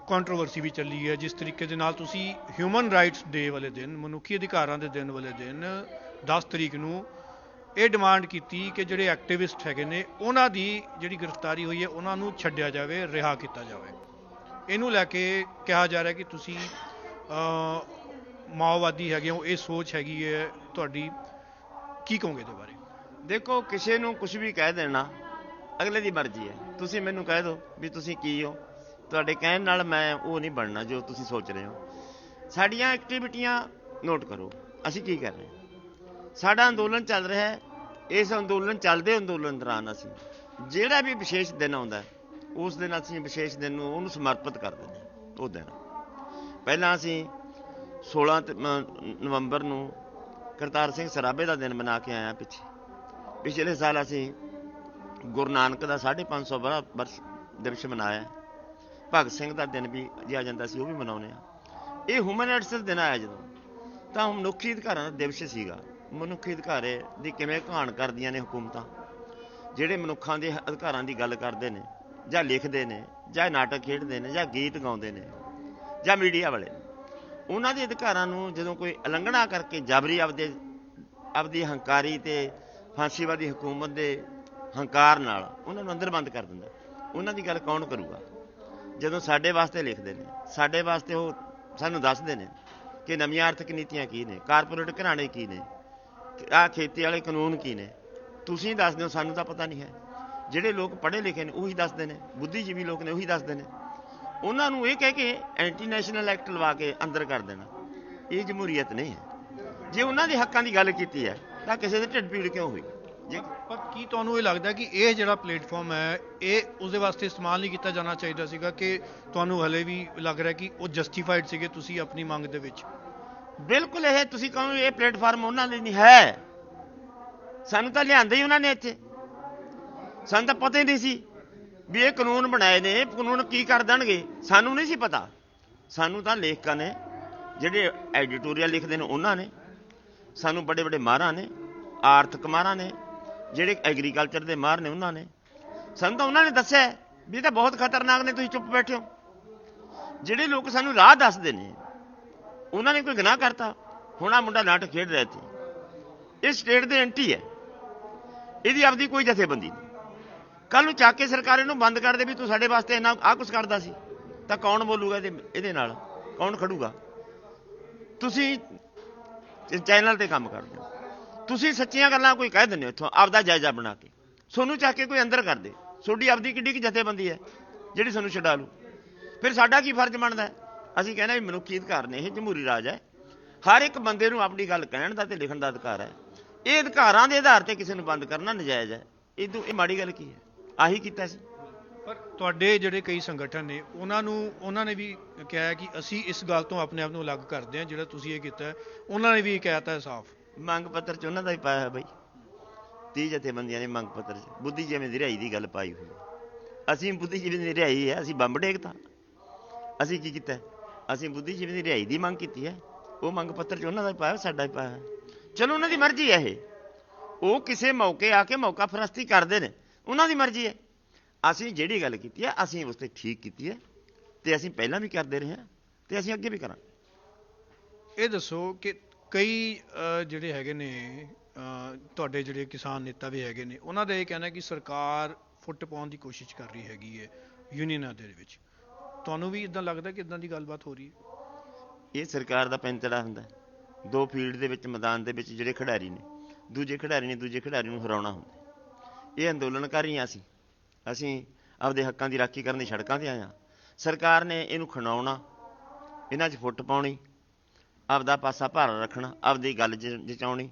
ਕੰਟਰੋਵਰਸੀ ਵੀ ਚੱਲੀ ਹੈ, ਜਿਸ ਤਰੀਕੇ ਦੇ ਨਾਲ ਤੁਸੀਂ ਹਿਊਮਨ ਰਾਈਟਸ ਡੇ ਵਾਲੇ ਦਿਨ, ਮਨੁੱਖੀ ਅਧਿਕਾਰਾਂ ਦੇ ਦਿਨ ਵਾਲੇ ਦਿਨ 10 ਤਰੀਕ ਨੂੰ ਇਹ ਡਿਮਾਂਡ ਕੀਤੀ ਕਿ ਜਿਹੜੇ ਐਕਟਿਵਿਸਟ ਹੈਗੇ ਨੇ, ਉਹਨਾਂ ਦੀ ਜਿਹੜੀ ਗ੍ਰਿਫਤਾਰੀ ਹੋਈ ਹੈ, ਉਹਨਾਂ ਨੂੰ ਛੱਡਿਆ ਜਾਵੇ, ਰਿਹਾ ਕੀਤਾ ਜਾਵੇ। ਇਹਨੂੰ ਲੈ ਕੇ ਕਿਹਾ ਜਾ ਰਿਹਾ ਕਿ ਤੁਸੀਂ ਮਾਓਵਾਦੀ ਹੈਗੇ ਹੋ, ਇਹ ਸੋਚ ਹੈਗੀ ਹੈ, ਤੁਹਾਡੀ ਕੀ ਕਹੋਗੇ ਇਹਦੇ ਬਾਰੇ? ਦੇਖੋ, ਕਿਸੇ ਨੂੰ ਕੁਝ ਵੀ ਕਹਿ ਦੇਣਾ, ਅਗਲੇ ਦੀ ਮਰਜ਼ੀ ਹੈ। ਤੁਸੀਂ ਮੈਨੂੰ ਕਹਿ ਦਿਓ ਵੀ ਤੁਸੀਂ ਕੀ ਹੋ। ਤੁਹਾਡੇ ਕਹਿਣ ਨਾਲ ਮੈਂ ਉਹ ਨਹੀਂ ਬਣਨਾ ਜੋ ਤੁਸੀਂ ਸੋਚ ਰਹੇ ਹੋ। ਸਾਡੀਆਂ ਐਕਟੀਵਿਟੀਆਂ ਨੋਟ ਕਰੋ। ਅਸੀਂ ਕੀ ਕਰ ਰਹੇ ਹਾਂ? ਸਾਡਾ ਅੰਦੋਲਨ ਚੱਲ ਰਿਹਾ ਹੈ। ਇਸ ਅੰਦੋਲਨ ਚੱਲਦੇ ਅੰਦੋਲਨ ਦੌਰਾਨ ਅਸੀਂ ਜਿਹੜਾ ਵੀ ਵਿਸ਼ੇਸ਼ ਦਿਨ ਆਉਂਦਾ ਉਸ ਦਿਨ ਅਸੀਂ ਵਿਸ਼ੇਸ਼ ਦਿਨ ਨੂੰ ਉਹਨੂੰ ਸਮਰਪਿਤ ਕਰ ਦਿੰਦੇ ਹਾਂ, ਉਹ ਦਿਨ। ਪਹਿਲਾਂ ਅਸੀਂ 16 ਨਵੰਬਰ ਨੂੰ ਕਰਤਾਰ ਸਿੰਘ ਸਰਾਭੇ ਦਾ ਦਿਨ ਮਨਾ ਕੇ ਆਇਆ ਪਿੱਛੇ। ਪਿਛਲੇ ਸਾਲ ਅਸੀਂ ਗੁਰੂ ਨਾਨਕ ਦਾ 550 ਬੜਾ ਵਰਸ਼ ਦਿਵਸ ਮਨਾਇਆ ਭਗਤ ਸਿੰਘ ਦਾ ਦਿਨ ਵੀ ਜੇ ਜਾਂਦਾ ਸੀ, ਉਹ ਵੀ ਮਨਾਉਂਦੇ ਆ ਇਹ ਹਿਊਮਨ ਰਾਈਟਸ ਦਾ ਦਿਨ ਆਇਆ ਜਦੋਂ। ਤਾਂ ਮਨੁੱਖੀ ਅਧਿਕਾਰਾਂ ਦਾ ਦਿਵਸ ਸੀਗਾ। ਮਨੁੱਖੀ ਅਧਿਕਾਰੇ ਦੀ ਕਿਵੇਂ ਘਾਣ ਕਰਦੀਆਂ ਨੇ ਹਕੂਮਤਾਂ? ਜਿਹੜੇ ਮਨੁੱਖਾਂ ਦੇ ਅਧਿਕਾਰਾਂ ਦੀ ਗੱਲ ਕਰਦੇ ਨੇ, ਜਾਂ ਲਿਖਦੇ ਨੇ, ਜਾਂ ਨਾਟਕ ਖੇਡਦੇ ਨੇ, ਜਾਂ ਗੀਤ ਗਾਉਂਦੇ ਨੇ, ਜਾਂ ਮੀਡੀਆ ਵਾਲੇ। ਉਹਨਾਂ ਦੇ ਅਧਿਕਾਰਾਂ ਨੂੰ ਜਦੋਂ ਕੋਈ ਉਲੰਘਣਾ ਕਰਕੇ ਜਾਬਰੀ ਆਪਦੇ, ਆਪਦੀ ਹੰਕਾਰੀ ਤੇ ਫਾਂਸੀਵਾਦੀ ਹਕੂਮਤ ਦੇ ਹੰਕਾਰ ਨਾਲ ਉਹਨਾਂ ਨੂੰ ਅੰਦਰ ਬੰਦ ਕਰ ਦਿੰਦਾ। ਉਹਨਾਂ ਦੀ ਗੱਲ ਕੌਣ ਕਰੂਗਾ? ਜਦੋਂ ਸਾਡੇ ਵਾਸਤੇ ਲਿਖਦੇ ਨੇ, ਸਾਡੇ ਵਾਸਤੇ ਉਹ ਸਾਨੂੰ ਦੱਸਦੇ ਨੇ ਕਿ ਨਵੀਆਂ ਆਰਥਿਕ ਨੀਤੀਆਂ ਕੀ ਨੇ, ਕਾਰਪੋਰੇਟ ਘਰਾਣੇ ਕੀ ਨੇ, ਆ ਖੇਤੀ ਵਾਲੇ ਕਾਨੂੰਨ ਕੀ ਨੇ, ਤੁਸੀਂ ਦੱਸ ਦਿਓ ਸਾਨੂੰ ਤਾਂ ਪਤਾ ਨਹੀਂ ਹੈ। ਜਿਹੜੇ ਲੋਕ ਪੜ੍ਹੇ ਲਿਖੇ ਨੇ, ਉਹੀ ਦੱਸਦੇ ਨੇ, ਬੁੱਧੀਜੀਵੀ ਲੋਕ ਨੇ, ਉਹੀ ਦੱਸਦੇ ਨੇ। ਉਹਨਾਂ ਨੂੰ ਇਹ ਕਹਿ ਕੇ ਐਂਟੀ ਨੈਸ਼ਨਲ ਐਕਟ ਲਵਾ ਕੇ ਅੰਦਰ ਕਰ ਦੇਣਾ, ਇਹ ਜਮਹੂਰੀਅਤ ਨਹੀਂ ਹੈ। ਜੇ ਉਹਨਾਂ ਦੇ ਹੱਕਾਂ ਦੀ ਗੱਲ ਕੀਤੀ ਹੈ, ਤਾਂ ਕਿਸੇ ਦੇ ਢਿੱਡ ਪੀੜ ਕਿਉਂ ਹੋਈ? ਜੇ ਪਰ ਕੀ ਤੁਹਾਨੂੰ ਇਹ ਲੱਗਦਾ ਕਿ ਇਹ ਜਿਹੜਾ ਪਲੇਟਫਾਰਮ ਹੈ, ਇਹ ਉਸਦੇ ਵਾਸਤੇ ਇਸਤੇਮਾਲ ਨਹੀਂ ਕੀਤਾ ਜਾਣਾ ਚਾਹੀਦਾ ਸੀਗਾ ਕਿ ਤੁਹਾਨੂੰ ਹਲੇ ਵੀ ਲੱਗ ਰਿਹਾ ਕਿ ਉਹ ਜਸਟੀਫਾਈਡ ਸੀਗੇ ਤੁਸੀਂ ਆਪਣੀ ਮੰਗ ਦੇ ਵਿੱਚ? ਬਿਲਕੁਲ ਇਹ ਤੁਸੀਂ ਕਹੋ ਇਹ ਪਲੇਟਫਾਰਮ ਉਹਨਾਂ ਲਈ ਨਹੀਂ ਹੈ। ਸਾਨੂੰ ਤਾਂ ਲਿਆਂਦੇ ਹੀ ਉਹਨਾਂ ਨੇ ਇੱਥੇ। ਸਾਨੂੰ ਤਾਂ ਪਤਾ ਹੀ ਨਹੀਂ ਸੀ ਵੀ ਇਹ ਕਾਨੂੰਨ ਬਣਾਏ ਨੇ, ਇਹ ਕਾਨੂੰਨ ਕੀ ਕਰ ਦੇਣਗੇ। ਸਾਨੂੰ ਨਹੀਂ ਸੀ ਪਤਾ। ਸਾਨੂੰ ਤਾਂ ਲੇਖਕਾਂ ਨੇ, ਜਿਹੜੇ ਐਡੀਟੋਰੀਅਲ ਲਿਖਦੇ ਨੇ ਉਹਨਾਂ ਨੇ, ਸਾਨੂੰ ਵੱਡੇ ਵੱਡੇ ਮਾਹਰਾਂ ਨੇ, ਆਰਥਿਕ ਮਾਹਰਾਂ ਨੇ ਜਿਹੜੇ ਐਗਰੀਕਲਚਰ ਦੇ ਮਾਹਰ ਨੇ ਉਹਨਾਂ ਨੇ। ਸਾਨੂੰ ਤਾਂ ਉਹਨਾਂ ਨੇ ਦੱਸਿਆ ਵੀ ਇਹ ਤਾਂ ਬਹੁਤ ਖਤਰਨਾਕ ਨੇ, ਤੁਸੀਂ ਚੁੱਪ ਬੈਠੇ ਹੋ। ਜਿਹੜੇ ਲੋਕ ਸਾਨੂੰ ਰਾਹ ਦੱਸਦੇ ਨੇ, ਉਹਨਾਂ ਨੇ ਕੋਈ ਗੁਨਾਹ ਕਰਤਾ। ਹੁਣ ਆ ਮੁੰਡਾ ਨਾਟਕ ਖੇਡ ਰਿਹਾ ਸੀ ਇਹ ਸਟੇਟ ਦੇ ਐਂਟੀ ਹੈ। ਇਹਦੀ ਆਪਦੀ ਕੋਈ ਜਥੇਬੰਦੀ ਨਹੀਂ। ਕੱਲ ਨੂੰ ਚੱਕ ਕੇ ਸਰਕਾਰ ਇਹਨੂੰ ਬੰਦ ਕਰ ਦੇ ਵੀ ਤੂੰ ਸਾਡੇ ਵਾਸਤੇ ਇੰਨਾ ਆ ਕੁਛ ਕਰਦਾ ਸੀ। ਤਾਂ ਕੌਣ ਬੋਲੂਗਾ ਇਹਦੇ ਇਹਦੇ ਨਾਲ? ਕੌਣ ਖੜੂਗਾ? ਤੁਸੀਂ ਚੈਨਲ ਤੇ ਕੰਮ ਕਰਦੇ ਹੋ। ਤੁਸੀਂ ਸੱਚੀਆਂ ਗੱਲਾਂ ਕੋਈ ਕਹਿ ਦਿੰਦੇ ਹੋ ਇੱਥੋਂ, ਆਪਦਾ ਜਾਇਜ਼ਾ ਬਣਾ ਕੇ। ਸੋਨੂੰ ਚੱਕ ਕੇ ਕੋਈ ਅੰਦਰ ਕਰ ਦੇ। ਤੁਹਾਡੀ ਆਪਦੀ ਕਿੱਡੀ ਕੀ ਜਥੇਬੰਦੀ ਹੈ, ਜਿਹੜੀ ਸਾਨੂੰ ਛਡਾ ਲੂ। ਫਿਰ ਸਾਡਾ ਕੀ ਫਰਜ਼ ਬਣਦਾ? ਅਸੀਂ ਕਹਿੰਦੇ ਵੀ ਮਨੁੱਖੀ ਅਧਿਕਾਰ ਨੇ, ਇਹ ਜਮਹੂਰੀ ਰਾਜ ਹੈ। ਹਰ ਇੱਕ ਬੰਦੇ ਨੂੰ ਆਪਣੀ ਗੱਲ ਕਹਿਣ ਦਾ ਤੇ ਲਿਖਣ ਦਾ ਅਧਿਕਾਰ ਹੈ। ਇਹ ਅਧਿਕਾਰਾਂ ਦੇ ਆਧਾਰ ਤੇ ਕਿਸੇ ਨੂੰ ਬੰਦ ਕਰਨਾ ਨਜਾਇਜ਼ ਹੈ। ਇਹ ਤੋਂ, ਇਹ ਮਾੜੀ ਗੱਲ ਕੀ ਹੈ? ਆਹੀ ਕੀਤਾ ਸੀ। ਪਰ ਤੁਹਾਡੇ ਜਿਹੜੇ ਕਈ ਸੰਗਠਨ ਨੇ, ਉਹਨਾਂ ਨੂੰ, ਉਹਨਾਂ ਨੇ ਵੀ ਕਿਹਾ ਕਿ ਅਸੀਂ ਇਸ ਗੱਲ ਤੋਂ ਆਪਣੇ ਆਪ ਨੂੰ ਅਲੱਗ ਕਰਦੇ ਹਾਂ, ਜਿਹੜਾ ਤੁਸੀਂ ਇਹ ਕੀਤਾ ਉਹਨਾਂ ਨੇ ਵੀ ਇਹ ਕਹਿਤਾ ਸਾਫ਼। ਮੰਗ ਪੱਤਰ ਚ ਉਹਨਾਂ ਦਾ ਹੀ ਪਾਇਆ ਹੈ ਬਈ। 30 ਜਥੇਬੰਦੀਆਂ ਨੇ ਮੰਗ ਪੱਤਰ ਚ। ਬੁੱਧੀਜੀਵੀ ਦੀ ਰਿਹਾਈ ਦੀ ਗੱਲ ਪਾਈ ਹੋਈ ਹੈ। ਅਸੀਂ ਬੁੱਧੀਜੀਵੀ ਦੀ ਰਿਹਾਈ ਹੈ, ਅਸੀਂ ਬੰਬ ਡੇਗਤਾ ਅਸੀਂ ਕੀ ਕੀਤਾ ਹੈ? ਅਸੀਂ ਬੁੱਧੀਜੀਵੀ ਦੀ ਰਿਹਾਈ ਦੀ ਮੰਗ ਕੀਤੀ ਹੈ, ਉਹ ਮੰਗ ਪੱਤਰ ਚ ਉਹਨਾਂ ਦਾ ਹੀ ਪਾਇਆ ਸਾਡਾ ਹੀ ਪਾਇਆ ਚਲੋ ਉਹਨਾਂ ਦੀ ਮਰਜ਼ੀ ਹੈ ਇਹ। ਉਹ ਕਿਸੇ ਮੌਕੇ ਆ ਕੇ ਮੌਕਾ ਫਰਸਤੀ ਕਰਦੇ ਨੇ। ਉਹਨਾਂ ਦੀ ਮਰਜ਼ੀ ਹੈ। ਅਸੀਂ ਜਿਹੜੀ ਗੱਲ ਕੀਤੀ ਹੈ, ਅਸੀਂ ਉਸ ਤੇ ਠੀਕ ਕੀਤੀ ਹੈ ਤੇ ਅਸੀਂ ਪਹਿਲਾਂ ਵੀ ਕਰਦੇ ਰਹੇ ਹਾਂ ਤੇ ਅਸੀਂ ਅੱਗੇ ਵੀ ਕਰਾਂਗੇ। ਇਹ ਦੱਸੋ ਕਿ ਕਈ ਜਿਹੜੇ ਹੈਗੇ ਨੇ ਤੁਹਾਡੇ ਜਿਹੜੇ ਕਿਸਾਨ ਨੇਤਾ ਵੀ ਹੈਗੇ ਨੇ, ਉਹਨਾਂ ਦਾ ਇਹ ਕਹਿਣਾ ਕਿ ਸਰਕਾਰ ਫੁੱਟ ਪਾਉਣ ਦੀ ਕੋਸ਼ਿਸ਼ ਕਰ ਰਹੀ ਹੈਗੀ ਹੈ ਯੂਨੀਅਨਾਂ ਦੇ ਵਿੱਚ। ਤੁਹਾਨੂੰ ਵੀ ਇਦਾਂ ਲੱਗਦਾ ਕਿ ਇਦਾਂ ਦੀ ਗੱਲਬਾਤ ਹੋ ਰਹੀ ਹੈ? ਇਹ ਸਰਕਾਰ ਦਾ ਪੈਂਤੜਾ ਹੁੰਦਾ ਦੋ ਫੀਲਡ ਦੇ ਵਿੱਚ, ਮੈਦਾਨ ਦੇ ਵਿੱਚ ਜਿਹੜੇ ਖਿਡਾਰੀ ਨੇ, ਦੂਜੇ ਖਿਡਾਰੀ ਨੇ ਦੂਜੇ ਖਿਡਾਰੀ ਨੂੰ ਹਰਾਉਣਾ ਹੁੰਦਾ ਇਹ ਅੰਦੋਲਨਕਾਰੀ ਹਾਂ ਅਸੀਂ ਅਸੀਂ ਆਪਦੇ ਹੱਕਾਂ ਦੀ ਰਾਖੀ ਕਰਨ ਦੀ ਸੜਕਾਂ ਤੇ ਆਇਆ ਸਰਕਾਰ ਨੇ ਇਹਨੂੰ ਖਣਾਉਣਾ, ਇਹਨਾਂ 'ਚ ਫੁੱਟ ਪਾਉਣੀ ਆਪਦਾ ਪਾਸਾ ਭਾਰਾ ਰੱਖਣਾ, ਆਪਦੀ ਗੱਲ ਜ- ਜਚਾਉਣੀ।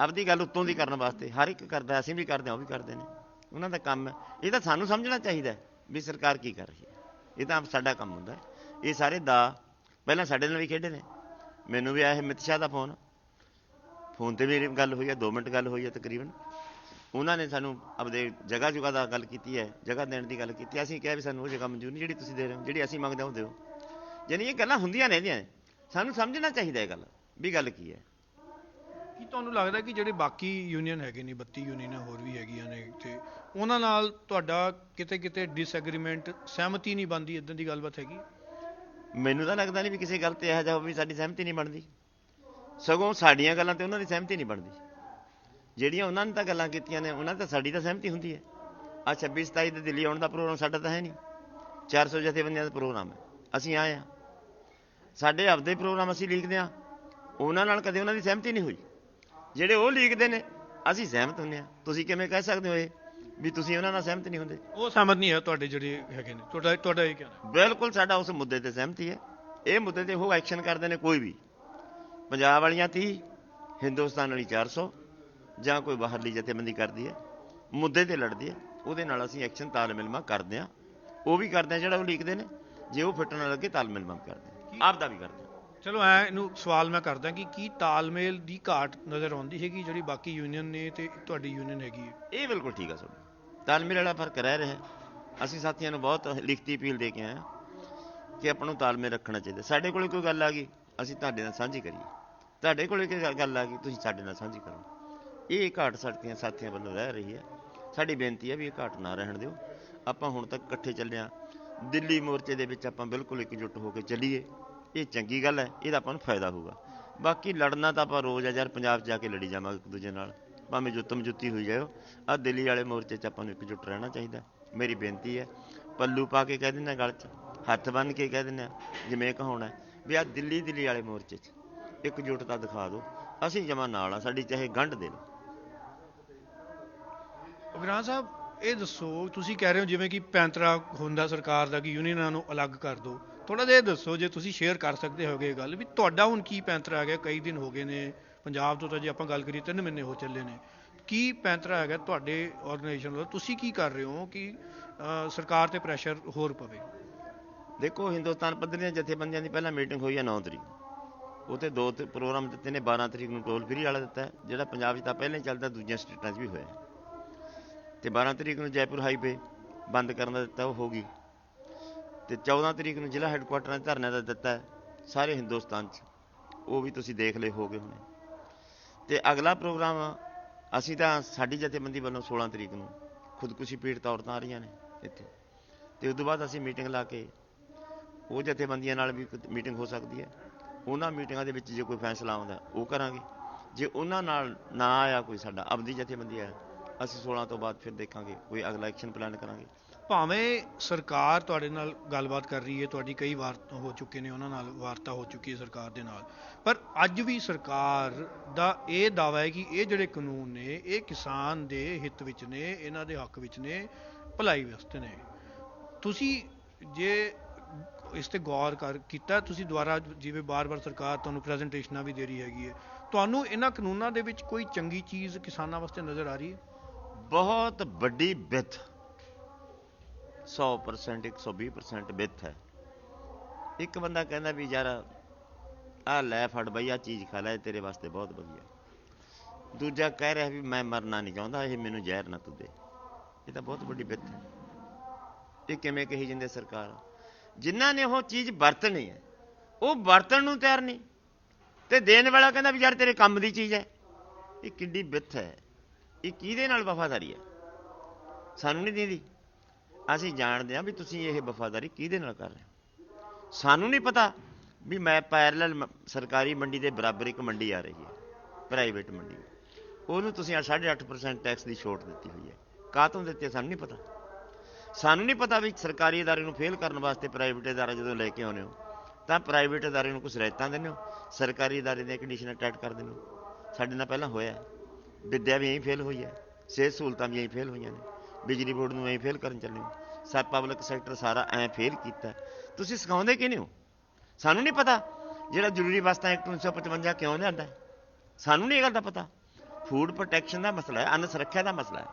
ਆਪਦੀ ਗੱਲ ਉੱਤੋਂ ਦੀ ਕਰਨ ਵਾਸਤੇ, ਹਰ ਇੱਕ ਕਰਦਾ, ਅਸੀਂ ਵੀ ਕਰਦੇ ਹਾਂ, ਉਹ ਵੀ ਕਰਦੇ ਨੇ। ਉਹਨਾਂ ਦਾ ਕੰਮ ਹੈ ਇਹ ਤਾਂ ਸਾਨੂੰ ਸਮਝਣਾ ਚਾਹੀਦਾ ਵੀ ਸਰਕਾਰ ਕੀ ਕਰ ਰਹੀ ਹੈ। ਇਹ ਤਾਂ ਸਾਡਾ ਕੰਮ ਹੁੰਦਾ ਇਹ ਸਾਰੇ ਦਾ, ਪਹਿਲਾਂ ਸਾਡੇ ਨਾਲ ਵੀ ਖੇਡੇ ਨੇ। ਮੈਨੂੰ ਵੀ ਆਇਆ ਅਮਿਤ ਸ਼ਾਹ ਦਾ ਫੋਨ। ਫੋਨ ਤੇ ਵੀ ਗੱਲ ਹੋਈ ਹੈ 2 ਮਿੰਟ ਗੱਲ ਹੋਈ ਹੈ ਤਕਰੀਬਨ। ਉਹਨਾਂ ਨੇ ਸਾਨੂੰ ਆਪਦੇ ਜਗ੍ਹਾ ਜੁਗਾ ਦਾ ਗੱਲ ਕੀਤੀ ਹੈ, ਜਗ੍ਹਾ ਦੇਣ ਦੀ ਗੱਲ ਕੀਤੀ ਹੈ। ਅਸੀਂ ਕਿਹਾ ਵੀ ਸਾਨੂੰ ਉਹ ਜਗ੍ਹਾ ਮਨਜ਼ੂਰ ਨਹੀਂ, ਜਿਹੜੀ ਤੁਸੀਂ ਦੇ ਰਹੇ ਹੋ, ਜਿਹੜੀ ਅਸੀਂ ਮੰਗਦੇ ਹਾਂ, ਉਹ ਦਿਓ। ਯਾਨੀ ਇਹ ਗੱਲਾਂ ਹੁੰਦੀਆਂ ਰਹਿੰਦੀਆਂ ਨੇ ਸਾਨੂੰ ਸਮਝਣਾ ਚਾਹੀਦਾ ਇਹ ਗੱਲ ਵੀ ਗੱਲ ਕੀ ਹੈ? ਕੀ ਤੁਹਾਨੂੰ ਲੱਗਦਾ ਕਿ ਜਿਹੜੇ ਬਾਕੀ ਯੂਨੀਅਨ ਹੈਗੇ ਨੇ 32 ਯੂਨੀਅਨਾਂ ਹੋਰ ਵੀ ਹੈਗੀਆਂ ਨੇ ਇੱਥੇ ਉਹਨਾਂ ਨਾਲ ਤੁਹਾਡਾ ਕਿਤੇ ਕਿਤੇ ਡਿਸਐਗਰੀਮੈਂਟ ਸਹਿਮਤੀ ਨਹੀਂ ਬਣਦੀ ਇਦਾਂ ਦੀ ਗੱਲਬਾਤ ਹੈਗੀ? ਮੈਨੂੰ ਤਾਂ ਲੱਗਦਾ ਨਹੀਂ ਵੀ ਕਿਸੇ ਗੱਲ ਤੇ ਇਹੋ ਜਿਹਾ ਵੀ ਸਾਡੀ ਸਹਿਮਤੀ ਨਹੀਂ ਬਣਦੀ। ਸਗੋਂ ਸਾਡੀਆਂ ਗੱਲਾਂ ਤੇ ਉਹਨਾਂ ਦੀ ਸਹਿਮਤੀ ਨਹੀਂ ਬਣਦੀ। ਜਿਹੜੀਆਂ ਉਹਨਾਂ ਨੇ ਤਾਂ ਗੱਲਾਂ ਕੀਤੀਆਂ ਨੇ ਉਹਨਾਂ ਤੇ ਸਾਡੀ ਤਾਂ ਸਹਿਮਤੀ ਹੁੰਦੀ ਹੈ। ਆ 26 27 ਦੇ ਦਿੱਲੀ ਆਉਣ ਦਾ ਪ੍ਰੋਗਰਾਮ ਸਾਡਾ ਤਾਂ ਹੈ ਨਹੀਂ। 400 ਜਥੇਬੰਦੀਆਂ ਦਾ ਪ੍ਰੋਗਰਾਮ ਹੈ। ਅਸੀਂ ਆਏ ਆ ਸਾਡੇ ਆਪਦੇ ਪ੍ਰੋਗਰਾਮ ਅਸੀਂ ਲਿਖਦੇ ਆ ਉਹਨਾਂ ਨਾਲ ਕਦੇ ਉਹਨਾਂ ਦੀ ਸਹਿਮਤੀ ਨਹੀਂ ਹੋਈ। ਜਿਹੜੇ ਉਹ ਲਿਖਦੇ ਨੇ ਅਸੀਂ ਸਹਿਮਤ ਹੁੰਦੇ ਆ ਤੁਸੀਂ ਕਿਵੇਂ ਕਹਿ ਸਕਦੇ ਹੋ ਇਹ? ਵੀ ਤੁਸੀਂ ਉਹਨਾਂ ਨਾਲ ਸਹਿਮਤ ਨਹੀਂ ਹੁੰਦੇ। ਉਹ ਸਹਿਮਤ ਨਹੀਂ ਹੈ ਤੁਹਾਡੇ ਜਿਹੜੇ ਹੈਗੇ ਨੇ। ਤੁਹਾਡਾ ਤੁਹਾਡਾ ਇਹ ਕਹਿਣਾ। ਬਿਲਕੁਲ ਸਾਡਾ ਉਸ ਮੁੱਦੇ ਤੇ ਸਹਿਮਤੀ ਹੈ। ਇਹ ਮੁੱਦੇ ਤੇ ਉਹ ਐਕਸ਼ਨ ਕਰਦੇ ਨੇ ਕੋਈ ਵੀ। ਪੰਜਾਬ ਵਾਲੀਆਂ 30 ਹਿੰਦੁਸਤਾਨ ਵਾਲੀ 400 ਜਾਂ ਕੋਈ ਬਾਹਰਲੀ ਜਥੇਬੰਦੀ ਕਰਦੀ ਹੈ ਮੁੱਦੇ ਤੇ ਲੜਦੀ ਹੈ ਉਹਦੇ ਨਾਲ ਅਸੀਂ ਐਕਸ਼ਨ ਤਾਲਮੇਲਮਾ ਕਰਦੇ ਆ ਉਹ ਵੀ ਕਰਦੇ ਆ ਜਿਹੜਾ ਉਹ ਲਿਖਦੇ ਨੇ। ਜੇ ਉਹ ਫਿੱਟ ਨਾ ਲੱਗੇ ਤਾਲਮੇਲਮਾ ਵੀ ਕਰਦੇ ਆ ਆਪ ਦਾ ਵੀ ਕਰਦੇ। ਚਲੋ ਐ ਇਹਨੂੰ ਸਵਾਲ ਮੈਂ ਕਰਦਾ ਕਿ ਕੀ ਤਾਲਮੇਲ ਦੀ ਘਾਟ ਨਜ਼ਰ ਆਉਂਦੀ ਹੈਗੀ ਜਿਹੜੀ ਬਾਕੀ ਯੂਨੀਅਨ ਨੇ ਤੇ ਤੁਹਾਡੀ ਯੂਨੀਅਨ ਹੈਗੀ ਹੈ? ਇਹ ਬਿਲਕੁਲ ਠੀਕ ਆ ਤੁਹਾਡਾ। ਤਾਲਮੇਲ ਵਾਲਾ ਫ਼ਰਕ ਰਹਿ ਰਿਹਾ। ਅਸੀਂ ਸਾਥੀਆਂ ਨੂੰ ਬਹੁਤ ਲਿਖਤੀ ਅਪੀਲ ਦੇ ਕੇ ਆਏ ਕਿ ਆਪਾਂ ਨੂੰ ਤਾਲਮੇਲ ਰੱਖਣਾ ਚਾਹੀਦਾ। ਸਾਡੇ ਕੋਲੇ ਕੋਈ ਗੱਲ ਆ ਗਈ ਅਸੀਂ ਤੁਹਾਡੇ ਨਾਲ ਸਾਂਝੀ ਕਰੀਏ। ਤੁਹਾਡੇ ਕੋਲੇ ਕੋਈ ਗੱਲ ਆ ਗਈ ਤੁਸੀਂ ਸਾਡੇ ਨਾਲ ਸਾਂਝੀ ਕਰੋ। ਇਹ ਘਾਟ ਸਾਡੀਆਂ ਸਾਥੀਆਂ ਵੱਲੋਂ ਰਹਿ ਰਹੀ ਹੈ। ਸਾਡੀ ਬੇਨਤੀ ਹੈ ਵੀ ਇਹ ਘਾਟ ਨਾ ਰਹਿਣ ਦਿਓ। ਆਪਾਂ ਹੁਣ ਤੱਕ ਇਕੱਠੇ ਚੱਲੇ ਹਾਂ। ਦਿੱਲੀ ਮੋਰਚੇ ਦੇ ਵਿੱਚ ਆਪਾਂ ਬਿਲਕੁਲ ਇਕਜੁੱਟ ਹੋ ਕੇ ਚੱਲੀਏ। ਇਹ ਚੰਗੀ ਗੱਲ ਹੈ, ਇਹਦਾ ਆਪਾਂ ਨੂੰ ਫਾਇਦਾ ਹੋਊਗਾ। ਬਾਕੀ ਲੜਨਾ ਤਾਂ ਆਪਾਂ ਰੋਜ਼ ਆ, ਯਾਰ ਪੰਜਾਬ 'ਚ ਜਾ ਕੇ ਲੜੀ ਜਾਵਾਂਗੇ ਇੱਕ ਦੂਜੇ ਨਾਲ। ਭਾਵੇਂ ਜੁੱਤਮ ਜੁੱਤੀ ਹੋਈ ਜਾਇਓ ਆ ਦਿੱਲੀ ਵਾਲੇ ਮੋਰਚੇ 'ਚ ਆਪਾਂ ਨੂੰ ਇਕਜੁੱਟ ਰਹਿਣਾ ਚਾਹੀਦਾ। ਮੇਰੀ ਬੇਨਤੀ ਹੈ, ਪੱਲੂ ਪਾ ਕੇ ਕਹਿ ਦਿੰਦੇ ਹਾਂ ਗਲ 'ਚ, ਹੱਥ ਬੰਨ ਕੇ ਕਹਿ ਦਿੰਦੇ ਹਾਂ ਜਿਵੇਂ ਕਹਾਉਣਾ ਵੀ ਆ ਦਿੱਲੀ ਦਿੱਲੀ ਵਾਲੇ ਮੋਰਚੇ 'ਚ ਇਕਜੁੱਟਤਾ ਦਿਖਾ ਦਿਓ। ਅਸੀਂ ਜਮਾ ਨਾਲ ਆ, ਸਾਡੀ ਚਾਹੇ ਗੰਢ ਦੇ ਲਓ। ਉਗਰਾਹ ਸਾਹਿਬ, ਇਹ ਦੱਸੋ, ਤੁਸੀਂ ਕਹਿ ਰਹੇ ਹੋ ਜਿਵੇਂ ਕਿ ਪੈਂਤਰਾ ਹੁੰਦਾ ਸਰਕਾਰ ਦਾ ਕਿ ਯੂਨੀਅਨਾਂ ਨੂੰ ਅਲੱਗ ਕਰ ਦਿਓ ਥੋੜਾ ਜਿਹਾ ਦੱਸੋ, ਜੇ ਤੁਸੀਂ ਸ਼ੇਅਰ ਕਰ ਸਕਦੇ ਹੋਗੇ ਇਹ ਗੱਲ ਵੀ ਤੁਹਾਡਾ ਹੁਣ ਕੀ ਪੈਂਤਰਾ ਹੈਗਾ, ਕਈ ਦਿਨ ਹੋ ਗਏ ਨੇ, ਪੰਜਾਬ ਤੋਂ ਤਾਂ ਜੇ ਆਪਾਂ ਗੱਲ ਕਰੀਏ, ਤਿੰਨ ਮਹੀਨੇ ਹੋ ਚੱਲੇ ਨੇ। ਕੀ ਪੈਂਤਰਾ ਹੈਗਾ ਤੁਹਾਡੇ ਆਰਗੇਨਾਈਜੇਸ਼ਨ ਵੱਲੋਂ? ਤੁਸੀਂ ਕੀ ਕਰ ਰਹੇ ਹੋ ਕਿ ਸਰਕਾਰ ਤੇ ਪ੍ਰੈਸ਼ਰ ਹੋਰ ਪਵੇ? ਦੇਖੋ, ਹਿੰਦੁਸਤਾਨ ਪੱਧਰ ਦੀਆਂ ਜਥੇਬੰਦੀਆਂ ਦੀ ਪਹਿਲਾਂ ਮੀਟਿੰਗ ਹੋਈ ਹੈ 9 ਤਰੀਕ। ਉਹ ਤੇ ਦੋ ਤੇ ਪ੍ਰੋਗਰਾਮ ਦਿੱਤੇ ਨੇ 12 ਤਰੀਕ ਨੂੰ ਟੋਲ ਫਰੀ ਵਾਲਾ ਦਿੱਤਾ ਜਿਹੜਾ ਪੰਜਾਬ 'ਚ ਤਾਂ ਪਹਿਲਾਂ ਹੀ ਚੱਲਦਾ, ਦੂਜੀਆਂ ਸਟੇਟਾਂ 'ਚ ਵੀ ਹੋਇਆ। ਤੇ 12 ਤਰੀਕ ਨੂੰ ਜੈਪੁਰ ਹਾਈਵੇ ਬੰਦ ਕਰਨ ਦਾ ਦਿੱਤਾ, ਉਹ ਹੋ ਗਈ। ਤੇ 14 ਤਰੀਕ ਨੂੰ ਜ਼ਿਲ੍ਹਾ ਹੈੱਡਕੁਆਟਰਾਂ 'ਤੇ ਧਰਨੇ ਦਾ ਦਿੱਤਾ ਹੈ, ਸਾਰੇ ਹਿੰਦੁਸਤਾਨ 'ਚ। ਉਹ ਵੀ ਤੁਸੀਂ ਦੇਖ ਲਏ ਹੋਗੇ ਹੁਣੇ। ਤੇ ਅਗਲਾ ਪ੍ਰੋਗਰਾਮ ਅਸੀਂ ਤਾਂ ਸਾਡੀ ਜਥੇਬੰਦੀ ਵੱਲੋਂ 16 ਤਰੀਕ ਨੂੰ ਖੁਦਕੁਸ਼ੀ ਪੀੜਤ ਔਰਤਾਂ ਆ ਰਹੀਆਂ ਨੇ ਇੱਥੇ। ਤੇ ਉਸ ਤੋਂ ਬਾਅਦ ਅਸੀਂ ਮੀਟਿੰਗ ਲਾ ਕੇ ਉਹ ਜਥੇਬੰਦੀਆਂ ਨਾਲ ਵੀ ਮੀਟਿੰਗ ਹੋ ਸਕਦੀ ਹੈ। ਉਹਨਾਂ ਮੀਟਿੰਗਾਂ ਦੇ ਵਿੱਚ ਜੇ ਕੋਈ ਫੈਸਲਾ ਆਉਂਦਾ ਉਹ ਕਰਾਂਗੇ। ਜੇ ਉਹਨਾਂ ਨਾਲ ਨਾ ਆਇਆ ਕੋਈ ਸਾਡਾ ਆਪਦੀ ਜਥੇਬੰਦੀ ਹੈ ਅਸੀਂ 16 ਤੋਂ ਬਾਅਦ ਫਿਰ ਦੇਖਾਂਗੇ ਕੋਈ ਅਗਲਾ ਐਕਸ਼ਨ ਪਲਾਨ ਕਰਾਂਗੇ। ਭਾਵੇਂ ਸਰਕਾਰ ਤੁਹਾਡੇ ਨਾਲ ਗੱਲਬਾਤ ਕਰ ਰਹੀ ਹੈ, ਤੁਹਾਡੀ ਕਈ ਵਾਰ ਹੋ ਚੁੱਕੇ ਨੇ, ਉਹਨਾਂ ਨਾਲ ਵਾਰਤਾ ਹੋ ਚੁੱਕੀ ਹੈ ਸਰਕਾਰ ਦੇ ਨਾਲ। ਪਰ ਅੱਜ ਵੀ ਸਰਕਾਰ ਦਾ ਇਹ ਦਾਵਾ ਹੈ ਕਿ ਇਹ ਜਿਹੜੇ ਕਾਨੂੰਨ ਨੇ, ਇਹ ਕਿਸਾਨ ਦੇ ਹਿੱਤ ਵਿੱਚ ਨੇ, ਇਹਨਾਂ ਦੇ ਹੱਕ ਵਿੱਚ ਨੇ, ਭਲਾਈ ਵਾਸਤੇ ਨੇ। ਤੁਸੀਂ ਜੇ ਇਸ ਤੇ ਗੌਰ ਕਰ, ਕੀਤਾ, ਤੁਸੀਂ ਦੁਬਾਰਾ ਜਿਵੇਂ ਬਾਰ-ਬਾਰ ਸਰਕਾਰ ਤੁਹਾਨੂੰ ਪ੍ਰੈਜੈਂਟੇਸ਼ਨਾਂ ਵੀ ਦੇ ਰਹੀ ਹੈਗੀ ਹੈ, ਤੁਹਾਨੂੰ ਇਹਨਾਂ ਕਾਨੂੰਨਾਂ ਦੇ ਵਿੱਚ ਕੋਈ ਚੰਗੀ ਚੀਜ਼ ਕਿਸਾਨਾਂ ਵਾਸਤੇ ਨਜ਼ਰ ਆ ਰਹੀ ਹੈ? ਬਹੁਤ ਵੱਡੀ ਬਿੱਥ 100% 120% ਵਿੱਥ ਹੈ। ਇੱਕ ਬੰਦਾ ਕਹਿੰਦਾ ਵੀ ਯਾਰ, ਆ ਲੈ ਫੜ ਬਈ, ਆ ਚੀਜ਼ ਖਾ ਲੈ ਤੇਰੇ ਵਾਸਤੇ ਬਹੁਤ ਵਧੀਆ। ਦੂਜਾ ਕਹਿ ਰਿਹਾ ਵੀ ਮੈਂ ਮਰਨਾ ਨਹੀਂ ਚਾਹੁੰਦਾ, ਇਹ ਮੈਨੂੰ ਜ਼ਹਿਰ ਨਾ ਤੂੰ ਦੇ। ਇਹ ਤਾਂ ਬਹੁਤ ਵੱਡੀ ਵਿੱਥ ਹੈ। ਇਹ ਕਿਵੇਂ ਕਹੀ ਜਾਂਦੇ ਸਰਕਾਰ? ਜਿਨ੍ਹਾਂ ਨੇ ਉਹ ਚੀਜ਼ ਵਰਤਣੀ ਹੈ, ਉਹ ਵਰਤਣ ਨੂੰ ਤਿਆਰ ਨਹੀਂ। ਤੇ ਦੇਣ ਵਾਲਾ ਕਹਿੰਦਾ ਵੀ ਯਾਰ, ਤੇਰੇ ਕੰਮ ਦੀ ਚੀਜ਼ ਹੈ। ਇਹ ਕਿੱਡੀ ਵਿੱਥ ਹੈ। ਇਹ ਕਿਹਦੇ ਨਾਲ ਵਫਾਦਾਰੀ ਹੈ? ਸਾਨੂੰ ਨਹੀਂ ਦਿੰਦੀ। ਅਸੀਂ ਜਾਣਦੇ ਹਾਂ ਵੀ ਤੁਸੀਂ ਇਹ ਵਫਾਦਾਰੀ ਕਿਹਦੇ ਨਾਲ ਕਰ ਰਹੇ ਹੋ ਸਾਨੂੰ ਨਹੀਂ ਪਤਾ ਵੀ ਮੈਂ ਪੈਰਲਲ ਸਰਕਾਰੀ ਮੰਡੀ ਦੇ ਬਰਾਬਰ ਇੱਕ ਮੰਡੀ ਆ ਰਹੀ ਹੈ ਪ੍ਰਾਈਵੇਟ ਮੰਡੀ ਉਹਨੂੰ ਤੁਸੀਂ 8.5% ਟੈਕਸ ਦੀ ਛੋਟ ਦਿੱਤੀ ਹੋਈ ਹੈ ਕਾਹ ਤੋਂ ਦਿੱਤੀ ਹੈ ਸਾਨੂੰ ਨਹੀਂ ਪਤਾ ਸਾਨੂੰ ਨਹੀਂ ਪਤਾ ਵੀ ਸਰਕਾਰੀ ادارے ਨੂੰ ਫੇਲ ਕਰਨ ਵਾਸਤੇ ਪ੍ਰਾਈਵੇਟ ادارہ ਜਦੋਂ ਲੈ ਕੇ ਆਉਂਦੇ ਹੋ ਤਾਂ ਪ੍ਰਾਈਵੇਟ ادارے ਨੂੰ ਕੁਝ ਰਹਿਤਾਂ ਦਿੰਦੇ ਹੋ ਸਰਕਾਰੀ ادارے ਦੀਆਂ ਕੰਡੀਸ਼ਨਾਂ ਟਾਈਟ ਕਰ ਦਿੰਦੇ ਹੋ ਸਾਡੇ ਨਾਲ ਪਹਿਲਾਂ ਹੋਇਆ ਹੈ। ਵਿੱਦਿਆ ਵੀ ਐਂ ਫੇਲ ਹੋਈ ਹੈ ਸਿਹਤ ਸਹੂਲਤਾਂ ਵੀ ਐਂ ਫੇਲ ਹੋਈਆਂ ਨੇ ਬਿਜਲੀ ਬੋਰਡ ਨੂੰ ਐਂ ਫੇਲ ਕਰਨ ਚੱਲੇ ਹੋ। ਸਰ ਪਬਲਿਕ ਸੈਕਟਰ ਸਾਰਾ ਐਂ ਫੇਲ ਕੀਤਾ। ਤੁਸੀਂ ਸਿਖਾਉਂਦੇ ਕਿਹਨੇ ਹੋ? ਸਾਨੂੰ ਨਹੀਂ ਪਤਾ। ਜਿਹੜਾ ਜ਼ਰੂਰੀ ਵਸਤਾਂ ਐਕਟ 1955 ਕਿਉਂ ਲਿਆਂਦਾ ਸਾਨੂੰ ਨਹੀਂ ਇਹ ਗੱਲ ਦਾ ਪਤਾ। ਫੂਡ ਪ੍ਰੋਟੈਕਸ਼ਨ ਦਾ ਮਸਲਾ ਹੈ, ਅੰਨ ਸੁਰੱਖਿਆ ਦਾ ਮਸਲਾ ਹੈ।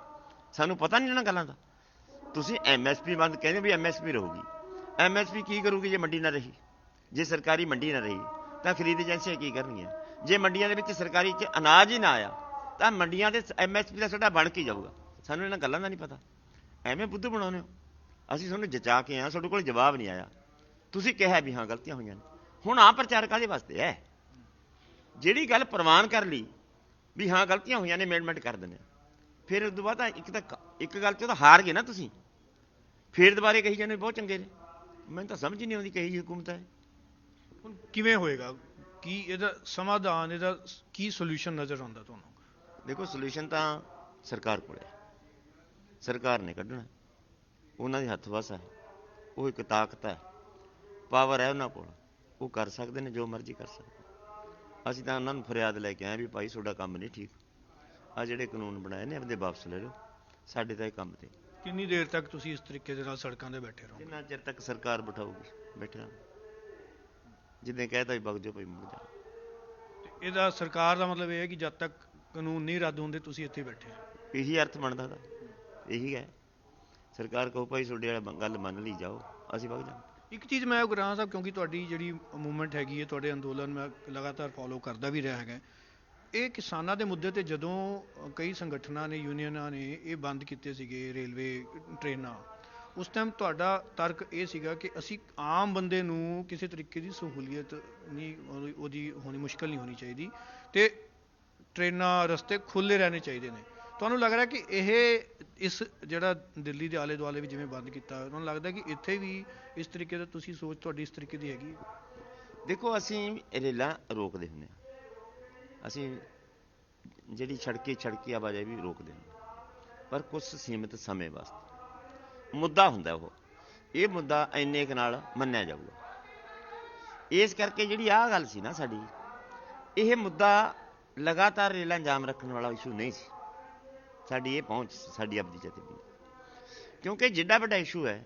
ਸਾਨੂੰ ਪਤਾ ਨਹੀਂ ਇਹਨਾਂ ਗੱਲਾਂ ਦਾ। ਤੁਸੀਂ ਐਮਐਸਪੀ ਬੰਦ ਕਹਿੰਦੇ ਵੀ ਐਮਐਸਪੀ ਰਹੂਗੀ। ਐਮਐਸਪੀ ਕੀ ਕਰੂਗੀ ਜੇ ਮੰਡੀ ਨਾ ਰਹੀ? ਜੇ ਸਰਕਾਰੀ ਮੰਡੀ ਨਾ ਰਹੀ, ਤਾਂ ਖਰੀਦ ਏਜੰਸੀਆਂ ਕੀ ਕਰਨਗੀਆਂ? ਜੇ ਮੰਡੀਆਂ ਦੇ ਵਿੱਚ ਸਰਕਾਰੀ ਚ ਅਨਾਜ ਹੀ ਨਾ ਆਇਆ, ਤਾਂ ਮੰਡੀਆਂ ਦੇ ਐਮਐਸਪੀ ਦਾ ਸਾਡਾ ਬਣ ਕੇ ਜਾਊਗਾ। ਸਾਨੂੰ ਇਹਨਾਂ ਗੱਲਾਂ ਦਾ ਨਹੀਂ ਪਤਾ। ਐਵੇਂ ਬੁੱਧ ਬਣਾਉਂਦੇ ਹੋ। ਅਸੀਂ ਤੁਹਾਨੂੰ ਜਚਾ ਕੇ ਆ ਤੁਹਾਡੇ ਕੋਲ ਜਵਾਬ ਨਹੀਂ ਆਇਆ। ਤੁਸੀਂ ਕਿਹਾ ਵੀ ਹਾਂ ਗਲਤੀਆਂ ਹੋਈਆਂ ਨੇ। ਹੁਣ ਆ ਪ੍ਰਚਾਰ ਕਾਹਦੇ ਵਾਸਤੇ ਹੈ? ਜਿਹੜੀ ਗੱਲ ਪ੍ਰਵਾਨ ਕਰ ਲਈ ਵੀ ਹਾਂ ਗਲਤੀਆਂ ਹੋਈਆਂ ਨੇ ਅਮੈਂਡਮੈਂਟ ਕਰ ਦਿੰਦੇ। ਫਿਰ ਉਸ ਤੋਂ ਬਾਅਦ ਤਾਂ ਇੱਕ ਤਾਂ ਇੱਕ ਗੱਲ ਚ ਤਾਂ ਹਾਰ ਗਏ ਨਾ ਤੁਸੀਂ। ਫਿਰ ਦੁਬਾਰੇ ਕਹੀ ਜਾਂਦੇ ਬਹੁਤ ਚੰਗੇ ਨੇ। ਮੈਨੂੰ ਤਾਂ ਸਮਝ ਨਹੀਂ ਆਉਂਦੀ ਕਹੀ ਹਕੂਮਤ ਹੈ। ਹੁਣ ਕਿਵੇਂ ਹੋਏਗਾ? ਕੀ ਇਹਦਾ ਸਮਾਧਾਨ ਇਹਦਾ ਕੀ ਸੋਲੂਸ਼ਨ ਨਜ਼ਰ ਆਉਂਦਾ ਤੁਹਾਨੂੰ? ਦੇਖੋ ਸੋਲੂਸ਼ਨ ਤਾਂ ਸਰਕਾਰ ਕੋਲ ਹੈ। ਸਰਕਾਰ ਨੇ ਕੱਢਣਾ ਉਹਨਾਂ ਦੇ ਹੱਥ ਵਸ ਹੈ। ਉਹ ਇੱਕ ਤਾਕਤ ਹੈ। ਪਾਵਰ ਹੈ ਉਹਨਾਂ ਕੋਲ। ਉਹ ਕਰ ਸਕਦੇ ਨੇ ਜੋ ਮਰਜ਼ੀ ਕਰ ਸਕਦੇ ਅਸੀਂ ਤਾਂ ਉਹਨਾਂ ਨੂੰ ਫਰਿਆਦ ਲੈ ਕੇ ਆਏ ਵੀ ਭਾਈ ਤੁਹਾਡਾ ਕੰਮ ਨਹੀਂ ਠੀਕ। ਆ ਜਿਹੜੇ ਕਾਨੂੰਨ ਬਣਾਏ ਨੇ ਆਪਦੇ ਵਾਪਸ ਲੈ ਲਓ। ਸਾਡੇ ਤਾਂ ਇਹ ਕੰਮ ਤੇ। ਕਿੰਨੀ ਦੇਰ ਤੱਕ ਤੁਸੀਂ ਇਸ ਤਰੀਕੇ ਦੇ ਨਾਲ ਸੜਕਾਂ ਤੇ ਬੈਠੇ ਰਹੋਗੇ? ਜਿੰਨਾ ਚਿਰ ਤੱਕ ਸਰਕਾਰ ਬਿਠਾਊਗੀ ਬੈਠਾ ਜਿੱਦਾਂ ਕਹਿਤਾ ਵੀ ਵਗ ਜਾਓ ਭਾਈ ਮੁੜ ਜਾ ਇਹਦਾ ਸਰਕਾਰ ਦਾ ਮਤਲਬ ਇਹ ਹੈ ਕਿ ਜਦ ਤੱਕ ਕਾਨੂੰਨ ਨਹੀਂ ਰੱਦ ਹੁੰਦੇ ਤੁਸੀਂ ਇੱਥੇ ਬੈਠੇ ਹੋ ਇਹੀ ਅਰਥ ਬਣਦਾ ਦਾ ਇਹੀ ਹੈ। ਸਰਕਾਰ ਕਹੋ, ਭਾਈ ਤੁਹਾਡੇ ਵਾਲਾ ਗੱਲ ਮੰਨ ਲਈ ਜਾਓ, ਅਸੀਂ ਵਗ ਜਾ ਇੱਕ ਚੀਜ਼ ਮੈਂ ਗੁਰਾਂ ਸਾਹਿਬ, ਕਿਉਂਕਿ ਤੁਹਾਡੀ ਜਿਹੜੀ ਮੂਵਮੈਂਟ ਹੈਗੀ ਹੈ, ਤੁਹਾਡੇ ਅੰਦੋਲਨ ਮੈਂ ਲਗਾਤਾਰ ਫੋਲੋ ਕਰਦਾ ਵੀ ਰਿਹਾ ਹੈਗਾ। ਇਹ ਕਿਸਾਨਾਂ ਦੇ ਮੁੱਦੇ ਤੇ ਜਦੋਂ ਕਈ ਸੰਗਠਨਾਂ ਨੇ, ਯੂਨੀਅਨਾਂ ਨੇ ਇਹ ਬੰਦ ਕੀਤੇ ਸੀਗੇ ਰੇਲਵੇ ਟ੍ਰੇਨਾਂ, ਉਸ ਟਾਈਮ ਤੁਹਾਡਾ ਤਰਕ ਇਹ ਸੀਗਾ ਕਿ ਅਸੀਂ ਆਮ ਬੰਦੇ ਨੂੰ ਕਿਸੇ ਤਰੀਕੇ ਦੀ ਸਹੂਲੀਅਤ ਨਹੀਂ, ਉਹਦੀ- ਉਹਦੀ ਹੋਣੀ ਮੁਸ਼ਕਲ ਨਹੀਂ ਹੋਣੀ ਚਾਹੀਦੀ ਤੇ ਟ੍ਰੇਨਾਂ ਰਸਤੇ ਖੁੱਲੇ ਰਹਿਣੇ ਚਾਹੀਦੇ ਨੇ। ਤੁਹਾਨੂੰ ਲੱਗ ਰਿਹਾ ਕਿ ਇਹ ਇਸ ਜਿਹੜਾ ਦਿੱਲੀ ਦੇ ਆਲੇ ਦੁਆਲੇ ਵੀ ਜਿਵੇਂ ਬੰਦ ਕੀਤਾ ਤੁਹਾਨੂੰ ਲੱਗਦਾ ਕਿ ਇੱਥੇ ਵੀ ਇਸ ਤਰੀਕੇ ਦਾ ਤੁਸੀਂ ਸੋਚ ਤੁਹਾਡੀ ਇਸ ਤਰੀਕੇ ਦੀ ਹੈਗੀ? ਦੇਖੋ, ਅਸੀਂ ਰੇਲਾਂ ਰੋਕਦੇ ਹੁੰਦੇ ਹਾਂ। ਅਸੀਂ ਜਿਹੜੀ ਛੜਕੀ ਛੜਕੀ ਆਵਾਜਾਈ ਵੀ ਰੋਕਦੇ ਹਾਂ। ਪਰ ਕੁਝ ਸੀਮਿਤ ਸਮੇਂ ਵਾਸਤੇ। ਮੁੱਦਾ ਹੁੰਦਾ ਉਹ। ਇਹ ਮੁੱਦਾ ਇੰਨੇ ਕੁ ਨਾਲ ਮੰਨਿਆ ਜਾਊਗਾ। ਇਸ ਕਰਕੇ ਜਿਹੜੀ ਆਹ ਗੱਲ ਸੀ ਨਾ ਸਾਡੀ, ਇਹ ਮੁੱਦਾ ਲਗਾਤਾਰ ਰੇਲਾਂ ਜਾਮ ਰੱਖਣ ਵਾਲਾ ਇਸ਼ੂ ਨਹੀਂ ਸੀ। ਸਾਡੀ ਇਹ ਪਹੁੰਚ, ਸਾਡੀ ਆਪਦੀ ਜਥੇਬੰਦੀ। ਕਿਉਂਕਿ ਜਿੱਡਾ ਵੱਡਾ ਇਸ਼ੂ ਹੈ,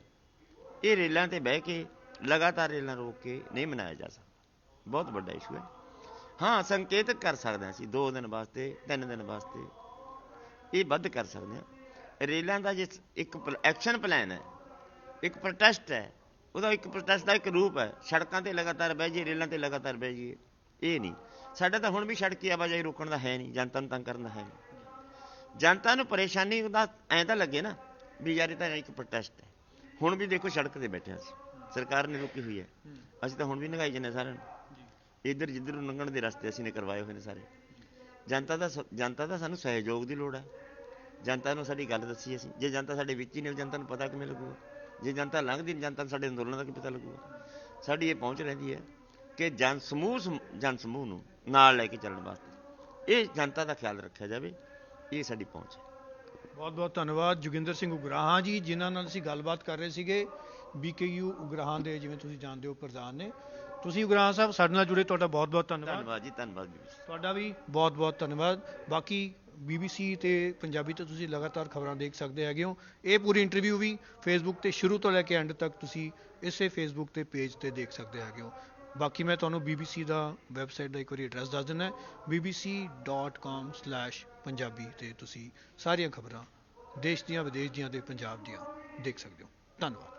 ਇਹ ਰੇਲਾਂ ਤੇ ਬਹਿ ਕੇ, ਲਗਾਤਾਰ ਰੇਲਾਂ ਰੋਕ ਕੇ ਨਹੀਂ ਮਨਾਇਆ ਜਾ ਸਕਦਾ। ਬਹੁਤ ਵੱਡਾ ਇਸ਼ੂ ਹੈ। ਹਾਂ, ਸੰਕੇਤ ਕਰ ਸਕਦੇ ਹਾਂ ਅਸੀਂ 2 ਦਿਨ ਵਾਸਤੇ 3 ਦਿਨ ਵਾਸਤੇ। ਇਹ ਵੱਧ ਕਰ ਸਕਦੇ ਹਾਂ। ਰੇਲਾਂ ਦਾ ਜਿਸ ਇੱਕ ਐਕਸ਼ਨ ਪਲਾਨ ਹੈ, ਇੱਕ ਪ੍ਰੋਟੈਸਟ ਹੈ, ਉਹਦਾ ਇੱਕ ਪ੍ਰੋਟੈਸਟ ਦਾ ਇੱਕ ਰੂਪ ਹੈ, ਸੜਕਾਂ ਤੇ ਲਗਾਤਾਰ ਬਹਿ ਜਾਈਏ, ਰੇਲਾਂ ਤੇ ਲਗਾਤਾਰ ਬਹਿ ਜਾਈਏ, ਇਹ ਨਹੀਂ। ਸਾਡਾ ਤਾਂ ਹੁਣ ਵੀ ਸੜਕੀ ਆਵਾਜਾਈ ਰੋਕਣ ਦਾ ਹੈ ਨਹੀਂ, ਜਨਤਾ ਨੂੰ ਤੰਗ ਕਰਨ ਦਾ ਹੈ ਨਹੀਂ। ਜਨਤਾ ਨੂੰ ਪਰੇਸ਼ਾਨੀ ਦਾ ਐਂ ਤਾਂ ਲੱਗੇ ਨਾ ਵੀ ਯਾਰ ਇਹ ਤਾਂ ਇੱਕ ਪ੍ਰੋਟੈਸਟ ਹੈ। ਹੁਣ ਵੀ ਦੇਖੋ ਸੜਕ ਤੇ ਬੈਠੇ ਅਸੀਂ। ਸਰਕਾਰ ਨੇ ਰੋਕੀ ਹੋਈ ਹੈ। ਅਸੀਂ ਤਾਂ ਹੁਣ ਵੀ ਨਗਾਈ ਜੰਨੇ ਸਾਰਿਆਂ ਨੂੰ। ਇੱਧਰ ਜਿੱਧਰ ਲੰਘਣ ਦੇ ਰਸਤੇ ਅਸੀਂ ਨੇ ਕਰਵਾਏ ਹੋਏ ਨੇ ਸਾਰੇ। ਜਨਤਾ ਦਾ ਸ- ਜਨਤਾ ਦਾ ਸਾਨੂੰ ਸਹਿਯੋਗ ਦੀ ਲੋੜ ਹੈ। ਜਨਤਾ ਨੂੰ ਸਾਡੀ ਗੱਲ ਦੱਸੀ ਅਸੀਂ। ਜੇ ਜਨਤਾ ਸਾਡੇ ਵਿੱਚ ਹੀ ਨਹੀਂ ਜਨਤਾ ਨੂੰ ਪਤਾ ਕਿਵੇਂ ਲੱਗੂਗਾ? ਜੇ ਜਨਤਾ ਲੰਘਦੀ ਨਹੀਂ, ਜਨਤਾ ਨੂੰ ਸਾਡੇ ਅੰਦੋਲਨ ਦਾ ਕੀ ਪਤਾ ਲੱਗੂਗਾ? ਸਾਡੀ ਇਹ ਪਹੁੰਚ ਰਹਿੰਦੀ ਹੈ ਕਿ ਜਨ ਸਮੂਹ ਸਮ- ਜਨ ਸਮੂਹ ਨੂੰ ਨਾਲ ਲੈ ਕੇ ਚੱਲਣ ਵਾਸਤੇ। ਇਹ ਜਨਤਾ ਦਾ ਖਿਆਲ ਰੱਖਿਆ ਜਾਵੇ। ਇਹ ਸਾਡੀ ਪਹੁੰਚ ਹੈ। ਬਹੁਤ ਬਹੁਤ ਧੰਨਵਾਦ ਜੋਗਿੰਦਰ ਸਿੰਘ ਉਗਰਾਹਾਂ ਜੀ ਜਿਨ੍ਹਾਂ ਨਾਲ ਅਸੀਂ ਗੱਲਬਾਤ ਕਰ ਰਹੇ ਸੀਗੇ ਬੀਕੇਯੂ ਉਗਰਾਹਾਂ ਦੇ ਜਿਵੇਂ ਤੁਸੀਂ ਜਾਣਦੇ ਹੋ ਪ੍ਰਧਾਨ ਨੇ। ਤੁਸੀਂ ਉਗਰਾਹਾਂ ਸਾਹਿਬ ਸਾਡੇ ਨਾਲ ਜੁੜੇ ਤੁਹਾਡਾ ਬਹੁਤ ਬਹੁਤ ਧੰਨਵਾਦ। ਧੰਨਵਾਦ ਜੀ ਧੰਨਵਾਦ ਜੀ। ਤੁਹਾਡਾ ਵੀ ਬਹੁਤ ਬਹੁਤ ਧੰਨਵਾਦ। ਬਾਕੀ BBC ਤੇ ਪੰਜਾਬੀ ਤੇ ਤੁਸੀਂ ਲਗਾਤਾਰ ਖਬਰਾਂ ਦੇਖ ਸਕਦੇ ਹੈਗੇ ਹੋ। ਇਹ ਪੂਰੀ ਇੰਟਰਵਿਊ ਵੀ Facebook ਤੇ ਸ਼ੁਰੂ ਤੋਂ ਲੈ ਕੇ ਐਂਡ ਤੱਕ ਤੁਸੀਂ ਇਸੇ Facebook ਤੇ ਪੇਜ ਤੇ ਦੇਖ ਸਕਦੇ ਹੈਗੇ ਹੋ। ਬਾਕੀ ਮੈਂ ਤੁਹਾਨੂੰ BBC ਦਾ ਵੈਬਸਾਈਟ ਦਾ ਇੱਕ ਵਾਰੀ ਐਡਰੈਸ ਦੱਸ ਦਿੰਦਾ bbc.com/ਪੰਜਾਬੀ ਤੇ ਤੁਸੀਂ ਸਾਰੀਆਂ ਖਬਰਾਂ ਦੇਸ਼ ਦੀਆਂ, ਵਿਦੇਸ਼ ਦੀਆਂ ਤੇ ਪੰਜਾਬ ਦੀਆਂ ਦੇਖ ਸਕਦੇ ਹੋ। ਧੰਨਵਾਦ।